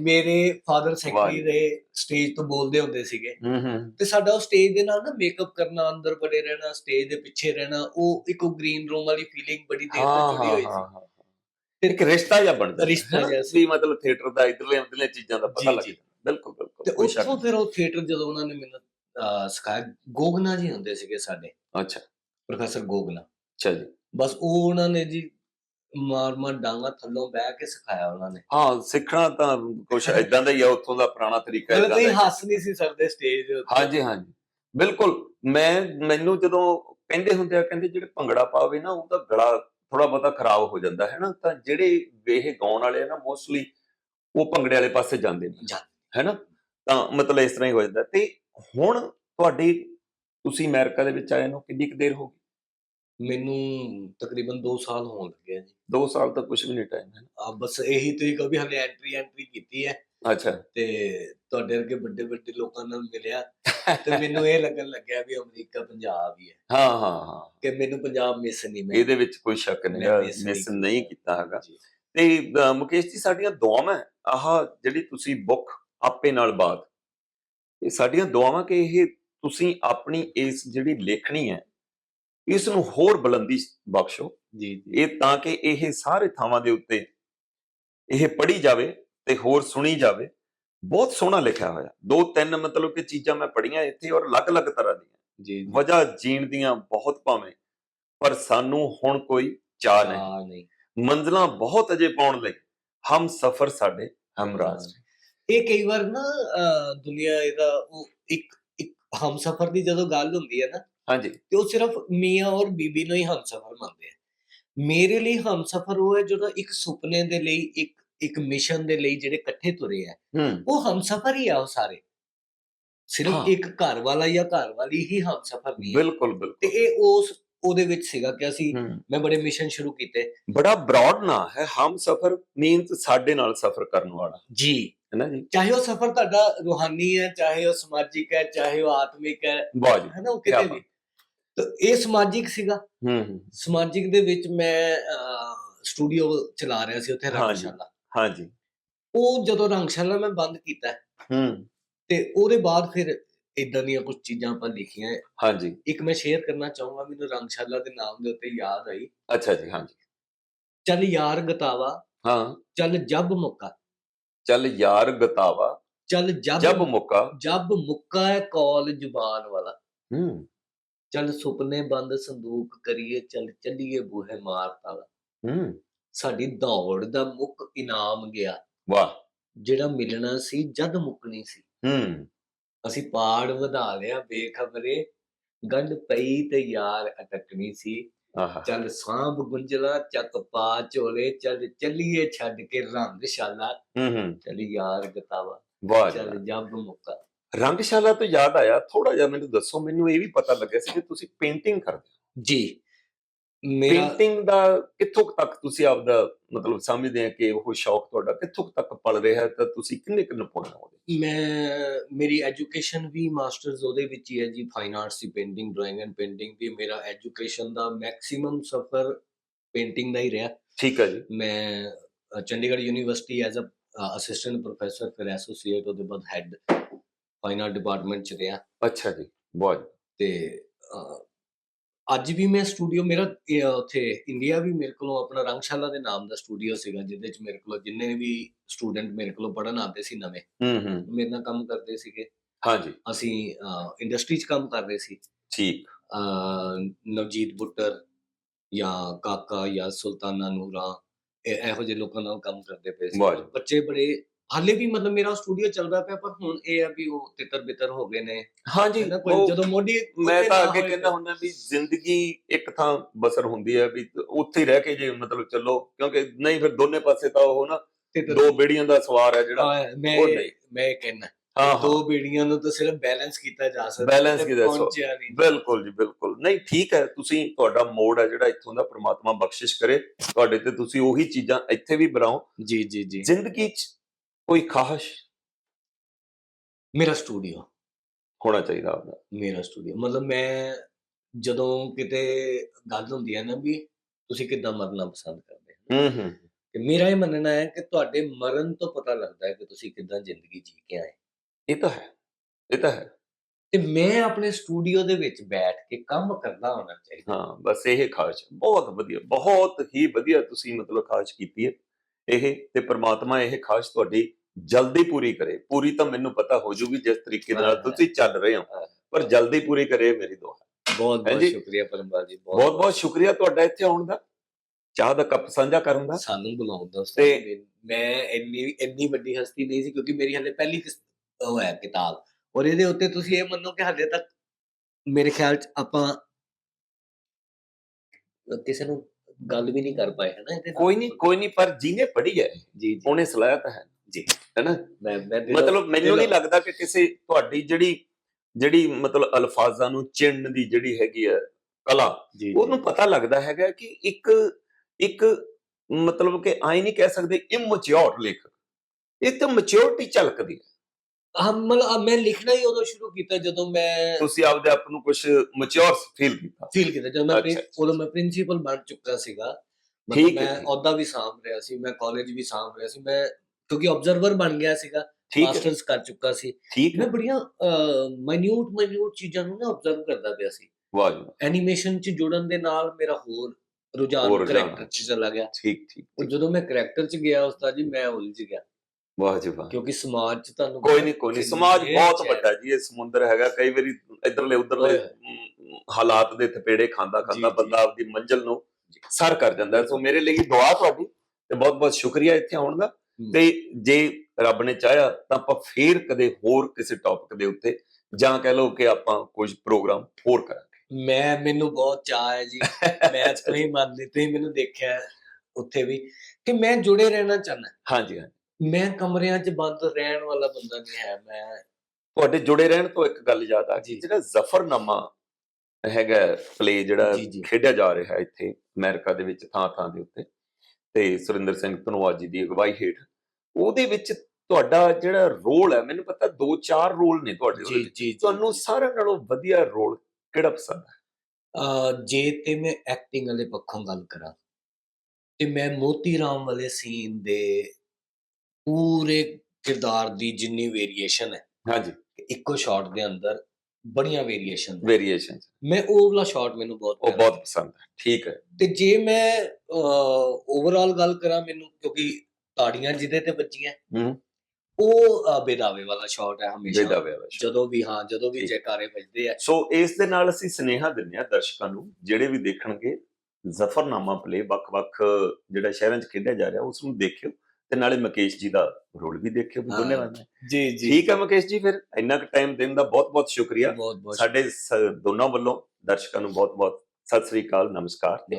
B: ਮੇਰੇ ਫਾਦਰ ਸੈਕਟਰੀ। ਦੇ ਸਟੇਜ ਤੋਂ ਬੋਲਦੇ ਹੁੰਦੇ ਸੀਗੇ।
A: ਹੂੰ ਹੂੰ।
B: ਤੇ ਸਾਡਾ ਉਹ ਸਟੇਜ ਦੇ ਨਾਲ ਨਾ ਮੇਕਅਪ ਕਰਨਾ ਅੰਦਰ ਬੜੇ ਰਹਿਣਾ ਸਟੇਜ ਦੇ ਪਿੱਛੇ ਰਹਿਣਾ ਉਹ ਇੱਕ ਗ੍ਰੀਨ ਰੂਮ ਵਾਲੀ ਫੀਲਿੰਗ ਬੜੀ ਦੇਰ ਤੱਕ ਜੁੜੀ ਹੋਈ
A: ਹਾਂ
B: ਸੀ।
A: ਹਾਂ। ਇੱਕ ਰਿਸ਼ਤਾ ਜਿਹਾ ਬਣਦਾ
B: ਰਿਸ਼ਤਾ? ਜਿਹਾ ਸੀ।
A: ਮਤਲਬ ਥੀਏਟਰ ਦਾ ਇਧਰਲੇ ਉਧਰਲੇ ਚੀਜ਼ਾਂ ਦਾ ਪਤਾ
B: ਜੀ,
A: ਲੱਗ
B: ਜੀ।
A: ਬਿਲਕੁਲ ਬਿਲਕੁਲ
B: ਤੇ
A: ਕੋਈ
B: ਉੱਥੋਂ ਫਿਰ ਉਹ ਥੀਏਟਰ ਜਦੋਂ ਉਹਨਾਂ ਨੇ ਮੈਨੂੰ ਸਿਖਾਇਆ ਗੋਗਨਾ ਜੀ ਹੁੰਦੇ ਸੀਗੇ ਸਾਡੇ।
A: ਅੱਛਾ
B: ਪ੍ਰੋਫੈਸਰ ਗੋਗਨਾ
A: ਅੱਛਾ ਜੀ
B: ਬਸ ਉਹ ਉਹਨਾਂ ਨੇ ਜੀ ਮਾਰ ਮਾਰ ਡਾਂਗਾ ਥੱਲੋਂ ਬਹਿ ਕੇ ਸਿਖਾਇਆ ਉਹਨਾਂ ਨੇ
A: ਹਾਂ ਸਿੱਖਣਾ ਤਾਂ ਕੁਛ ਇਦਾਂ ਦਾ ਹੀ ਆ ਉੱਥੋਂ ਦਾ ਪੁਰਾਣਾ ਤਰੀਕਾ
B: ਕੋਈ
A: ਹੀ ਆ।
B: ਹੱਸ ਨਹੀਂ ਸੀ ਸਕਦੇ ਸਟੇਜ ਦੇ ਉੱਤੇ
A: ਹਾਂਜੀ ਹਾਂਜੀ ਬਿਲਕੁਲ ਮੈਂ ਮੈਨੂੰ ਜਦੋਂ ਕਹਿੰਦੇ ਹੁੰਦੇ ਆ ਕਹਿੰਦੇ ਜਿਹੜੇ ਭੰਗੜਾ ਪਾਵੇ ਨਾ ਉਹਦਾ ਗਲਾ ਥੋੜਾ ਬਹੁਤਾ ਖਰਾਬ ਹੋ ਜਾਂਦਾ ਹੈ ਨਾ ਤਾਂ ਜਿਹੜੇ ਵੇਹ ਗਾਉਣ ਵਾਲੇ ਆ ਨਾ ਮੋਸਟਲੀ ਉਹ ਭੰਗੜੇ ਵਾਲੇ ਪਾਸੇ ਜਾਂਦੇ ਨੇ। ਹੈ ਨਾ? ਤਾਂ ਮਤਲਬ ਇਸ ਤਰ੍ਹਾਂ ਹੀ ਹੋ ਜਾਂਦਾ। ਤੇ ਹੁਣ ਤੁਹਾਡੀ ਤੁਸੀਂ ਅਮਰੀਕਾ ਦੇ ਵਿੱਚ ਆਏ ਨੂੰ ਕਿੰਨੀ ਕੁ ਦੇਰ ਹੋ ਗਈ?
B: ਮੈਨੂੰ ਤਕਰੀਬਨ 2 ਸਾਲ ਹੋਣ ਲੱਗੇ ਆ ਜੀ।
A: 2 ਸਾਲ ਤਾਂ ਕੁਝ ਵੀ ਨਹੀਂ ਟਾਈਮ ਹੈ
B: ਆ ਬਸ ਇਹੀ ਤੁਸੀਂ ਕਹੋ ਵੀ ਹਲੇ ਐਂਟਰੀ ਐਂਟਰੀ ਕੀਤੀ ਹੈ।
A: ਅੱਛਾ।
B: ਤੇ ਤੁਹਾਡੇ ਵਰਗੇ ਵੱਡੇ ਵੱਡੇ ਲੋਕਾਂ ਨਾਲ ਮਿਲਿਆ ਤੇ ਮੈਨੂੰ ਇਹ ਲੱਗਣ ਲੱਗਿਆ ਵੀ ਅਮਰੀਕਾ ਪੰਜਾਬ ਹੀ ਹੈ।
A: ਹਾਂ ਹਾਂ ਹਾਂ।
B: ਕਿ ਮੈਨੂੰ ਪੰਜਾਬ ਮਿਸ ਨਹੀਂ ਮੈਂ।
A: ਇਹਦੇ ਵਿੱਚ ਕੋਈ ਸ਼ੱਕ ਨਹੀਂ ਮਿਸ
B: ਨਹੀਂ
A: ਕੀਤਾ। ਹੈਗਾ। ਤੇ ਮੁਕੇਸ਼ ਜੀ ਸਾਡੀਆਂ ਦੁਆਵਾਂ ਆਹ ਜਿਹੜੀ ਤੁਸੀਂ ਬੁੱਕ ਆਪੇ ਨਾਲ ਬਾਤ ਇਹ ਸਾਡੀਆਂ ਦੁਆਵਾਂ ਕਿ ਇਹ ਤੁਸੀਂ ਆਪਣੀ ਇਸ ਜਿਹੜੀ ਲੇਖਣੀ ਹੈ ਇਸ ਨੂੰ ਹੋਰ ਬੁਲੰਦੀ ਬਖਸ਼ੋ।
B: ਜੀ ਜੀ।
A: ਇਹ ਤਾਂ ਕਿ ਇਹ ਸਾਰੇ ਥਾਵਾਂ ਦੇ ਉੱਤੇ ਇਹ ਪੜ੍ਹੀ ਜਾਵੇ ਤੇ ਹੋਰ ਸੁਣੀ ਜਾਵੇ। ਬਹੁਤ ਸੋਹਣਾ ਲਿਖਿਆ ਹੋਇਆ। ਦੋ ਤਿੰਨ ਮਤਲਬ ਕਿ ਚੀਜ਼ਾਂ ਮੈਂ ਪੜ੍ਹੀਆਂ ਇੱਥੇ ਔਰ ਅਲੱਗ-ਅਲੱਗ ਤਰ੍ਹਾਂ ਦੀਆਂ।
B: ਜੀ
A: ਵਜ੍ਹਾ ਜੀਣ ਦੀਆਂ ਬਹੁਤ ਭਾਵੇਂ ਪਰ ਸਾਨੂੰ ਹੁਣ ਕੋਈ ਚਾਹ ਨਹੀਂ।
B: ਹਾਂ ਨਹੀਂ।
A: ਮੰਜ਼ਲਾਂ ਬਹੁਤ ਅਜੇ ਪਾਉਣ ਲਈ। ਹਮ ਸਫਰ ਸਾਡੇ ਹਮਰਾਜ।
B: ਇਹ ਕਈ ਵਾਰ ਨਾ ਦੁਨੀਆ ਇਹਦਾ ਉਹ ਇੱਕ ਇੱਕ ਹਮਸਫਰ ਦੀ ਜਦੋਂ ਗੱਲ ਹੁੰਦੀ ਹੈ ਨਾ
A: ਹਾਂਜੀ
B: ਤੇ ਉਹ ਸਿਰਫ ਮੀਆਂ ਔਰ ਬੀਬੀ ਨੂੰ ਹੀ ਹਮਸਫਰ ਮੰਨਦੇ ਆ। ਮੇਰੇ ਲਈ ਹਮਸਫਰ ਉਹ ਹੈ ਜਦੋਂ ਇੱਕ ਸੁਪਨੇ ਦੇ ਲਈ ਇੱਕ ਇੱਕ ਮਿਸ਼ਨ ਦੇ ਲਈ ਜਿਹੜੇ ਇਕੱਠੇ ਤੁਰੇ ਆ ਉਹ ਹਮਸਫਰ ਹੀ ਆ ਉਹ ਸਾਰੇ। ਸਿਰਫ ਇੱਕ ਘਰ ਵਾਲਾ ਜਾਂ ਘਰ ਵਾਲੀ ਹੀ ਹਮਸਫਰ ਨਹੀਂ ਹੈ।
A: ਬਿਲਕੁਲ
B: ਤੇ
A: ਬਿਲਕੁਲ
B: ਇਹ ਉਸ ਉਹਦੇ ਵਿੱਚ ਸੀਗਾ ਕਿ ਅਸੀਂ ਮੈਂ ਬੜੇ ਮਿਸ਼ਨ ਸ਼ੁਰੂ ਕੀਤੇ।
A: ਬੜਾ ਬ੍ਰੌਡ ਨਾ ਹੈ ਹਮ ਸਫਰ ਮੀਨਸ ਸਾਡੇ ਨਾਲ ਸਫਰ ਕਰਨ ਵਾਲਾ।
B: ਜੀ।
A: ਹੈ ਨਾ ਜੀ?
B: ਚਾਹੇ ਉਹ ਸਫਰ ਤੁਹਾਡਾ ਰੂਹਾਨੀ ਹੈ ਚਾਹੇ ਉਹ ਸਮਾਜਿਕ ਹੈ ਚਾਹੇ ਉਹ ਆਤਮਿਕ ਹੈ। ਹੈ ਨਾ ਉਹ ਕਿਤੇ ਵੀ। ਤਾਂ ਇਹ ਸਮਾਜਿਕ ਸੀਗਾ।
A: ਹੂੰ ਹੂੰ।
B: ਸਮਾਜਿਕ ਦੇ ਵਿੱਚ ਮੈਂ ਸਟੂਡੀਓ ਚਲਾ ਰਿਹਾ ਸੀ ਉੱਥੇ। ਰੰਗਸ਼ਾਲਾ
A: ਹਾਂਜੀ।
B: ਉਹ ਜਦੋਂ ਰੰਗਸ਼ਾਲਾ ਮੈਂ ਬੰਦ ਕੀਤਾ
A: ਹੂੰ।
B: ਤੇ ਉਹਦੇ ਬਾਅਦ ਫਿਰ ਇਦਾਂ ਦੀਆਂ ਕੁਝ ਚੀਜ਼ਾਂ ਆਪਾਂ ਲਿਖੀਆਂ।
A: ਹਾਂਜੀ।
B: ਇੱਕ ਮੈਂ ਸ਼ੇਅਰ ਕਰਨਾ ਚਾਹੂੰਗਾ ਮੈਨੂੰ ਰੰਗਸ਼ਾਲਾ ਦੇ ਨਾਮ ਦੇ ਉੱਤੇ ਯਾਦ ਆਈ।
A: ਅੱਛਾ ਜੀ ਹਾਂਜੀ।
B: ਚੱਲ ਯਾਰ ਗਤਾਵਾ
A: ਹਾਂ।
B: ਚੱਲ ਜੱਬ ਮੁੱਕਾ।
A: ਚੱਲ ਯਾਰ ਗਤਾਵਾ
B: ਚੱਲ ਜੱਬ
A: ਜਬ ਮੁੱਕਾ।
B: ਜੱਬ ਮੁੱਕਾ ਹੈ ਕੌਲ ਜ਼ੁਬਾਨ ਵਾਲਾ।
A: ਹੂੰ।
B: ਚੱਲ ਸੁਪਨੇ ਬੰਦ ਸੰਦੂਕ ਕਰੀਏ ਚੱਲ ਚੱਲੀਏ ਬੂਹੇ ਮਾਰਤਾ
A: ਹੂੰ।
B: ਸਾਡੀ ਦੌੜ ਦਾ ਮੁੱਖ ਇਨਾਮ ਗਿਆ।
A: ਵਾਹ।
B: ਜਿਹੜਾ ਮਿਲਣਾ ਸੀ ਜਦ ਮੁੱਕਣੀ ਸੀ।
A: ਹੂੰ।
B: ਅਸੀਂ ਪਾੜ ਵਧਾ ਲਿਆ ਬੇਖਬਰੇ। ਗੰਢ ਪਈ ਤੇ ਯਾਰ ਅਟਕਣੀ ਸੀ।
A: ਆਹਾ।
B: ਚੱਲ ਸਾਂਭ ਗੁੰਜਲਾ ਚੱਕ ਪਾ ਝੋਲੇ। ਚੱਲ ਚੱਲੀਏ ਛੱਡ ਕੇ ਰੰਗ ਸ਼ਾਲਾ
A: ਹੂੰ ਹੂੰ।
B: ਚੱਲ ਯਾਰ ਗਤਾਵਾ।
A: ਵਾਹ ਜੀ
B: ਚੱਲ ਜੱਬ ਮੁੱਕਾ।
A: ਰੰਗਸ਼ਾਲਾ ਤੋਂ ਯਾਦ ਆਇਆ ਥੋੜਾ ਜਿਹਾ ਮੈਨੂੰ ਦੱਸੋ ਮੈਨੂੰ ਇਹ ਵੀ ਪਤਾ ਲੱਗਿਆ ਸੀ ਕਿ ਤੁਸੀਂ ਪੇਂਟਿੰਗ ਕਰਦੇ
B: ਜੀ। ਮੇਰਾ
A: ਪੇਂਟਿੰਗ ਦਾ ਕਿੱਥੋਂ ਤੱਕ ਤੁਸੀਂ ਆਪਦਾ ਮਤਲਬ ਸਮਝਦੇ ਆ ਕਿ ਉਹ ਸ਼ੌਕ ਤੁਹਾਡਾ ਕਿੱਥੋਂ ਤੱਕ ਪਲ ਰਿਹਾ ਤਾਂ ਤੁਸੀਂ ਕਿੰਨੇ ਕਿੰਨੇ ਪੁਆਇੰਟ ਹੋਗੇ
B: ਮੈਂ ਮੇਰੀ ਐਜੂਕੇਸ਼ਨ ਵੀ ਮਾਸਟਰਸ ਉਹਦੇ ਵਿੱਚ ਹੀ ਹੈ ਜੀ ਫਾਈਨ ਆਰਟਸ ਦੀ ਪੇਂਟਿੰਗ ਡਰਾਇੰਗ ਐਂਡ ਪੇਂਟਿੰਗ ਵੀ ਮੇਰਾ ਐਜੂਕੇਸ਼ਨ ਦਾ ਮੈਕਸਿਮਮ ਸਫਰ ਪੇਂਟਿੰਗ ਦਾ ਹੀ ਰਿਹਾ।
A: ਠੀਕ ਹੈ ਜੀ।
B: ਮੈਂ Chandigarh university as a assistant professor ਫਿਰ ਐਸੋਸੀਏਟ ਉਹਦੇ ਬਾਅਦ ਹੈਡ ਫਾਈਨ ਆਰਟ ਡਿਪਾਰਟਮੈਂਟ ਚ ਰਿਹਾ।
A: ਅੱਛਾ ਜੀ ਬਹੁਤ।
B: ਤੇ ਅੱਜ ਵੀ ਮੈਂ ਸਟੂਡੀਓ ਮੇਰਾ ਉੱਥੇ ਇੰਡੀਆ ਵੀ ਮੇਰੇ ਕੋਲੋਂ ਆਪਣਾ ਰੰਗਸ਼ਾਲਾ ਦੇ ਨਾਮ ਦਾ ਸਟੂਡੀਓ ਸੀਗਾ ਜਿਹਦੇ ਚ ਮੇਰੇ ਕੋਲ ਜਿੰਨੇ ਵੀ ਸਟੂਡੈਂਟ ਮੇਰੇ ਕੋਲੋਂ ਪੜਨ ਆਉਂਦੇ ਸੀ ਨਵੇਂ।
A: ਹੂੰ ਹੂੰ।
B: ਮੇਰੇ ਨਾਲ ਕੰਮ ਕਰਦੇ ਸੀਗੇ।
A: ਹਾਂਜੀ।
B: ਅਸੀਂ ਇੰਡਸਟਰੀ 'ਚ ਕੰਮ ਕਰ ਰਹੇ ਸੀ।
A: ਠੀਕ।
B: ਨਵਜੀਤ ਬੁੱਟਰ ਜਾਂ ਕਾਕਾ ਜਾਂ ਸੁਲਤਾਨਾ ਨੂਰਾ ਇਹ- ਜਿਹੇ ਲੋਕਾਂ ਨਾਲ ਕੰਮ ਕਰਦੇ ਪਏ ਸੀ। ਬੱਚੇ ਬੜੇ ਹਾਲੇ ਵੀ ਮਤਲਬ ਮੇਰਾ ਸਟੂਡੀਓ ਚੱਲਦਾ ਪਿਆ ਪਰ ਹੁਣ ਇਹ ਆ ਵੀ ਉਹ ਤਿੱਤਰ ਬਿੱਤਰ ਹੋ ਗਏ ਨੇ।
A: ਹਾਂਜੀ
B: ਨਾ, ਕੋਈ ਜਦੋਂ ਮੋਢੀ
A: ਮੈਂ ਤਾਂ ਅੱਗੇ ਕਹਿੰਦਾ ਹੁੰਦਾ ਵੀ ਜ਼ਿੰਦਗੀ ਇੱਕ ਥਾਂ ਬਸਰ ਹੁੰਦੀ ਹੈ ਵੀ ਉੱਥੇ ਹੀ ਰਹਿ ਕੇ ਜੇ ਮਤਲਬ ਚੱਲੋ ਕਿਉਂਕਿ ਨਹੀਂ ਫਿਰ ਦੋਨੇ ਪਾਸੇ ਤਾਂ ਉਹ ਨਾ ਦੋ ਬੇੜੀਆਂ ਦਾ ਸਵਾਰ ਹੈ ਜਿਹੜਾ
B: ਮੈਂ
A: ਉਹ ਨਹੀਂ।
B: ਮੈਂ ਕਹਿਣਾ
A: ਹਾਂ
B: ਦੋ ਬੀੜੀਆਂ ਨੂੰ ਤਾਂ ਸਿਰਫ ਬੈਲੈਂਸ ਕੀਤਾ ਜਾ ਸਕਦਾ ਤੇ
A: ਕੀਤਾ।
B: ਪਹੁੰਚਿਆ ਨਹੀਂ।
A: ਬਿਲਕੁਲ ਜੀ ਬਿਲਕੁਲ। ਨਹੀਂ ਠੀਕ ਹੈ ਤੁਸੀਂ ਤੁਹਾਡਾ ਮੋੜ ਹੈ ਜਿਹੜਾ ਇੱਥੋਂ ਦਾ ਪ੍ਰਮਾਤਮਾ ਬਖਸ਼ਿਸ਼ ਕਰੇ ਤੁਹਾਡੇ ਤੇ ਤੁਸੀਂ ਉਹੀ ਚੀਜ਼ਾਂ ਇੱਥੇ ਵੀ ਬਣਾਓ।
B: ਜੀ ਜੀ ਜੀ।
A: ਜ਼ਿੰਦਗੀ 'ਚ ਕੋਈ ਖਾਹਿਸ਼?
B: ਮੇਰਾ ਸਟੂਡੀਓ
A: ਹੋਣਾ ਚਾਹੀਦਾ ਆਪਦਾ।
B: ਮੇਰਾ ਸਟੂਡੀਓ ਮਤਲਬ ਮੈਂ ਜਦੋਂ ਕਿਤੇ ਗੱਲ ਹੁੰਦੀ ਹੈ ਨਾ ਵੀ ਤੁਸੀਂ ਕਿੱਦਾਂ ਮਰਨਾ ਪਸੰਦ ਕਰਦੇ ਹੋ।
A: ਹੂੰ ਹੂੰ
B: ਤੇ ਮੇਰਾ ਇਹ ਮੰਨਣਾ ਹੈ ਕਿ ਤੁਹਾਡੇ ਮਰਨ ਤੋਂ ਪਤਾ ਲੱਗਦਾ ਹੈ ਕਿ ਤੁਸੀਂ ਕਿੱਦਾਂ ਜ਼ਿੰਦਗੀ ਜੀ ਕੇ ਆਏ।
A: ਇਹ ਤਾਂ ਹੈ। ਇਹ ਤਾਂ ਹੈ।
B: ਤੇ ਮੈਂ ਆਪਣੇ ਸਟੂਡੀਓ ਦੇ ਵਿੱਚ ਬੈਠ ਕੇ ਕੰਮ ਕਰਦਾ ਹੋਣਾ ਚਾਹੀਦਾ।
A: ਹਾਂ ਬਸ ਇਹ ਖਾਹਿਸ਼ ਹੈ। ਬਹੁਤ ਵਧੀਆ ਬਹੁਤ ਹੀ ਵਧੀਆ ਤੁਸੀਂ ਮਤਲਬ ਖਾਹਿਸ਼ ਕੀਤੀ ਹੈ। ਇਹ ਤੇ ਪ੍ਰਮਾਤਮਾ ਇਹ ਖਾਹਿਸ਼ ਤੁਹਾਡੀ ਜਲਦੀ ਪੂਰੀ ਕਰੇ ਪੂਰੀ ਤਾਂ ਮੈਨੂੰ ਪਤਾ ਹੋ ਜੂਗੀ ਜਿਸ ਤਰੀਕੇ ਨਾਲ। ਤੁਸੀਂ ਚੱਲ ਰਹੇ ਹੋ। ਪਰ ਜਲਦੀ ਪੂਰੀ ਕਰੇ ਮੇਰੀ ਦੁਆ
B: ਬਹੁਤ ਬਹੁਤ। ਸ਼ੁਕਰੀਆ ਪਰਮਪਾਲ ਜੀ
A: ਬਹੁਤ ਬਹੁਤ ਸ਼ੁਕਰੀਆ ਤੁਹਾਡਾ ਇੱਥੇ ਆਉਣ ਦਾ ਚਾਹ ਦਾ ਕੱਪ ਸਾਂਝਾ ਕਰਨ ਦਾ
B: ਸਾਨੂੰ ਬੁਲਾਉਣ ਦਾ
A: ਤੇ-।
B: ਮੈਂ ਇੰਨੀ ਇੰਨੀ ਵੱਡੀ ਹਸਤੀ ਨਹੀਂ ਸੀ ਕਿਉਂਕਿ ਮੇਰੀ ਹਲੇ ਪਹਿਲੀ ਉਹ ਹੈ ਕਿਤਾਬ ਔਰ ਇਹਦੇ ਉੱਤੇ ਤੁਸੀਂ ਇਹ ਮੰਨੋ ਕਿ ਹਲੇ ਤੱਕ ਮੇਰੇ ਖਿਆਲ ਚ ਆਪਾਂ ਕਿਸੇ ਨੂੰ ਗੱਲ ਵੀ ਨਹੀਂ ਕਰ ਪਾਏ ਹੈ ਨਾ।
A: ਕੋਈ ਨਹੀਂ ਕੋਈ ਨਹੀਂ ਪਰ ਜਿਹਨੇ ਪੜ੍ਹੀ ਹੈ
B: ਜੀ ਜੀ
A: ਉਹਨੇ ਸਲਾਹ ਤਾਂ ਹੈ
B: ਜੀ।
A: ਹੈਨਾ
B: ਮੈਂ ਮੈਂ ਦਿਲੋਂ-
A: ਮਤਲਬ ਮੈਨੂੰ ਨਹੀਂ ਲੱਗਦਾ ਕਿ ਕਿਸੇ ਤੁਹਾਡੀ ਜਿਹੜੀ ਜਿਹੜੀ ਮਤਲਬ ਅਲਫਾਜ਼ਾਂ ਨੂੰ ਚਿੰਨ ਦੀ ਜਿਹੜੀ ਹੈਗੀ ਹੈ ਕਲਾ। ਉਹਨੂੰ ਪਤਾ ਲੱਗਦਾ ਹੈਗਾ ਕਿ ਇੱਕ ਇੱਕ ਮਤਲਬ ਕਿ ਆਈ ਨਹੀਂ ਕਹਿ ਸਕਦੇ ਇਮੈਚੁਰ ਲੇਖਕ ਇਹ ਤਾਂ ਮੈਚੁਰਿਟੀ ਝਲਕਦੀ ਹੈ
B: ਹਾਂ ਮਤਲਬ ਮੈਂ ਲਿਖਣਾ ਹੀ ਉਦੋਂ ਸ਼ੁਰੂ ਕੀਤਾ ਜਦੋਂ ਮੈਂ
A: ਤੁਸੀਂ ਆਪਦੇ ਆਪ ਨੂੰ ਕੁਝ ਮੈਚੁਰ ਫੀਲ ਕੀਤਾ
B: ਫੀਲ ਕੀਤਾ ਜਦੋਂ ਮੈਂ। ਉਦੋਂ ਮੈਂ ਪ੍ਰਿੰਸੀਪਲ ਬਣ ਚੁੱਕਾ ਸੀਗਾ ਮੈਂ। ਅਹੁਦਾ ਵੀ ਸਾਂਭ ਰਿਹਾ ਸੀ ਮੈਂ ਕਾਲਜ ਵੀ ਸਾਂਭ ਰਿਹਾ ਸੀ ਮੈਂ ਕਿਉਂਕਿ ਆਬਜ਼ਰਵਰ ਬਣ ਗਿਆ ਸੀਗਾ ਮਾਸਟਰਸ ਕਰ ਚੁੱਕਾ ਸੀ।
A: ਠੀਕ
B: ਮੈਂ ਬੜੀਆਂ ਮਾਈਨਿਊਟ ਮਾਈਨਿਊਟ ਚੀਜ਼ਾਂ ਨੂੰ ਨਾ ਆਬਜ਼ਰਵ ਕਰਦਾ ਪਿਆ ਸੀ।
A: ਵਾਹ ਜੀ
B: ਐਨੀਮੇਸ਼ਨ ਚ ਜੁੜਨ ਦੇ ਨਾਲ ਮੇਰਾ ਹੋਰ ਰੁਝਾਨ। ਕਰੈਕਟਰ ਚ ਚਲਾ ਗਿਆ।
A: ਠੀਕ ਠੀਕ
B: ਜਦੋਂ ਮੈਂ ਕਰੈਕਟਰ ਚ ਗਿਆ ਉਸਤਾਦ ਜੀ ਮੈਂ ਉਲਝ ਗਿਆ।
A: ਵਾਹ ਜੀ ਵਾਹ।
B: ਕਿਉਂਕਿ ਸਮਾਜ ਚ ਤੁਹਾਨੂੰ
A: ਕੋਈ ਨਹੀਂ ਕੋਈ ਨਹੀਂ। ਸਮਾਜ ਬਹੁਤ ਵੱਡਾ ਜੀ ਇਹ ਸਮੁੰਦਰ ਹੈਗਾ। ਕਈ ਵਾਰੀ ਇਧਰਲੇ ਉਧਰਲੇ ਹਾਲਾਤ ਦੇ ਥਪੇੜੇ ਖਾਂਦਾ ਖਾਂਦਾ ਬੰਦਾ ਆਪਦੀ ਮੰਜ਼ਿਲ ਨੂੰ ਸਰ ਕਰ ਜਾਂਦਾ। ਸੋ ਮੇਰੇ ਲਈ ਦੁਆ ਤੁਹਾਡੀ ਤੇ ਬਹੁਤ ਬਹੁਤ ਸ਼ੁਕਰੀਆ ਇੱਥੇ ਆਉਣ ਦਾ। ਤੇ ਜੇ ਰੱਬ ਨੇ ਚਾਹਿਆ ਤਾਂ ਆਪਾਂ ਫੇਰ ਕਦੇ ਹੋਰ ਕਿਸੇ ਟੌਪਿਕ ਦੇ ਉੱਤੇ ਜਾਂ ਕਹਿ ਲਓ ਕਿ ਆਪਾਂ ਕੁਝ ਪ੍ਰੋਗਰਾਮ ਹੋਰ ਕਰਾਂਗੇ।
B: ਮੈਂ ਮੈਨੂੰ ਬਹੁਤ ਚਾਹ ਹੈ ਜੀ। [laughs] ਮੈਂ ਤੁਸੀਂ ਮੰਨਦੇ ਤੁਸੀਂ ਮੈਨੂੰ ਦੇਖਿਆ ਹੈ ਉੱਥੇ ਵੀ ਕਿ ਮੈਂ ਜੁੜੇ ਰਹਿਣਾ ਚਾਹੁੰਦਾ।
A: ਹਾਂਜੀ ਹਾਂਜੀ।
B: ਮੈਂ ਕਮਰਿਆਂ 'ਚ ਬੰਦ ਰਹਿਣ ਵਾਲਾ ਬੰਦਾ ਨਹੀਂ ਹੈ ਮੈਂ
A: ਤੁਹਾਡੇ ਜੁੜੇ ਰਹਿਣ ਤੋਂ ਇੱਕ ਗੱਲ ਯਾਦ ਆ ਗਈ
B: ਜੀ।
A: ਜਿਹੜਾ ਜ਼ਫਰਨਾਮਾ ਹੈਗਾ ਪਲੇ ਜਿਹੜਾ। ਖੇਡਿਆ ਜਾ ਰਿਹਾ ਹੈ ਇੱਥੇ ਅਮਰੀਕਾ ਦੇ ਵਿੱਚ ਥਾਂ ਥਾਂ ਦੇ ਉੱਤੇ। ਤੇ ਸੁਰਿੰਦਰ ਸਿੰਘ ਧਨੋਆ ਜੀ ਦੀ ਅਗਵਾਈ ਹੇਠ ਉਹਦੇ ਵਿੱਚ ਤੁਹਾਡਾ ਜਿਹੜਾ ਰੋਲ ਹੈ ਮੈਨੂੰ ਪਤਾ ਦੋ ਚਾਰ ਰੋਲ ਨੇ ਤੁਹਾਡੇ
B: ਜੀ
A: ਵਿੱਚ।
B: ਜੀ
A: ਤੁਹਾਨੂੰ ਸਾਰਿਆਂ ਨਾਲੋਂ ਵਧੀਆ ਰੋਲ ਕਿਹੜਾ ਪਸੰਦ ਹੈ?
B: ਜੇ ਤੇ ਮੈਂ ਐਕਟਿੰਗ ਵਾਲੇ ਪੱਖੋਂ ਗੱਲ ਕਰਾਂ ਤੇ ਮੈਂ ਮੋਤੀ ਰਾਮ ਵਾਲੇ ਸੀਨ ਦੇ ਪੂਰੇ ਕਿਰਦਾਰ ਦੀ ਜਿੰਨੀ ਵੇਰੀਏਸ਼ਨ ਹੈ
A: ਹਾਂਜੀ।
B: ਇੱਕੋ ਸ਼ਾਟ ਦੇ ਅੰਦਰ ਬੜੀਆਂ ਵੇਰੀਏਸ਼ਨ
A: ਵੇਰੀਏਸ਼ਨ
B: ਮੈਂ ਉਹ ਵਾਲਾ ਸ਼ਾਟ ਮੈਨੂੰ ਬਹੁਤ
A: ਉਹ ਬਹੁਤ ਪਸੰਦ ਹੈ। ਠੀਕ ਹੈ।
B: ਤੇ ਜੇ ਮੈਂ ਓਵਰਆਲ ਗੱਲ ਕਰਾਂ ਮੈਨੂੰ ਕਿਉਂਕਿ ਤਾੜੀਆਂ ਜਿਹਦੇ ਤੇ ਵੱਜੀਆਂ
A: ਹੂੰ।
B: ਉਹ ਬੇਦਾਵੇ ਵਾਲਾ ਸ਼ਾਟ ਹੈ ਹਮੇਸ਼ਾ।
A: ਬੇਦਾ ਵਾਲਾ।
B: ਜਦੋਂ ਵੀ ਹਾਂ ਜਦੋਂ ਵੀ। ਜੈਕਾਰੇ ਵੱਜਦੇ ਆ।
A: ਸੋ ਇਸ ਦੇ ਨਾਲ ਅਸੀਂ ਸਨੇਹਾ ਦਿੰਦੇ ਹਾਂ ਦਰਸ਼ਕਾਂ ਨੂੰ ਜਿਹੜੇ ਵੀ ਦੇਖਣਗੇ ਜ਼ਫਰਨਾਮਾ ਪਲੇ ਵੱਖ-ਵੱਖ ਜਿਹੜਾ ਸ਼ਹਿਰਾਂ 'ਚ ਖੇਡਿਆ ਜਾ ਰਿਹਾ ਉਸ ਨੂੰ ਦੇਖਿਓ। ਤੇ ਨਾਲੇ ਮੁਕੇਸ਼ ਜੀ ਦਾ ਰੋਲ ਵੀ ਦੇਖਿਓ ਵੀ ਦੋਨੇ
B: ਹਾਂ।
A: ਬੰਦੇ।
B: ਜੀ
A: ਠੀਕ ਹੈ ਮੁਕੇਸ਼ ਜੀ ਫਿਰ ਇੰਨਾ ਕੁ ਟਾਈਮ ਦੇਣ ਦਾ ਸ਼ੁਕਰੀਆ।
B: ਬਹੁਤ ਬਹੁਤ
A: ਸਾਡੇ ਸ- ਦੋਨਾਂ ਵੱਲੋਂ ਦਰਸ਼ਕਾਂ ਨੂੰ ਬਹੁਤ-ਬਹੁਤ ਸਤਿ ਸ੍ਰੀ ਅਕਾਲ ਨਮਸਕਾਰ ਤੇ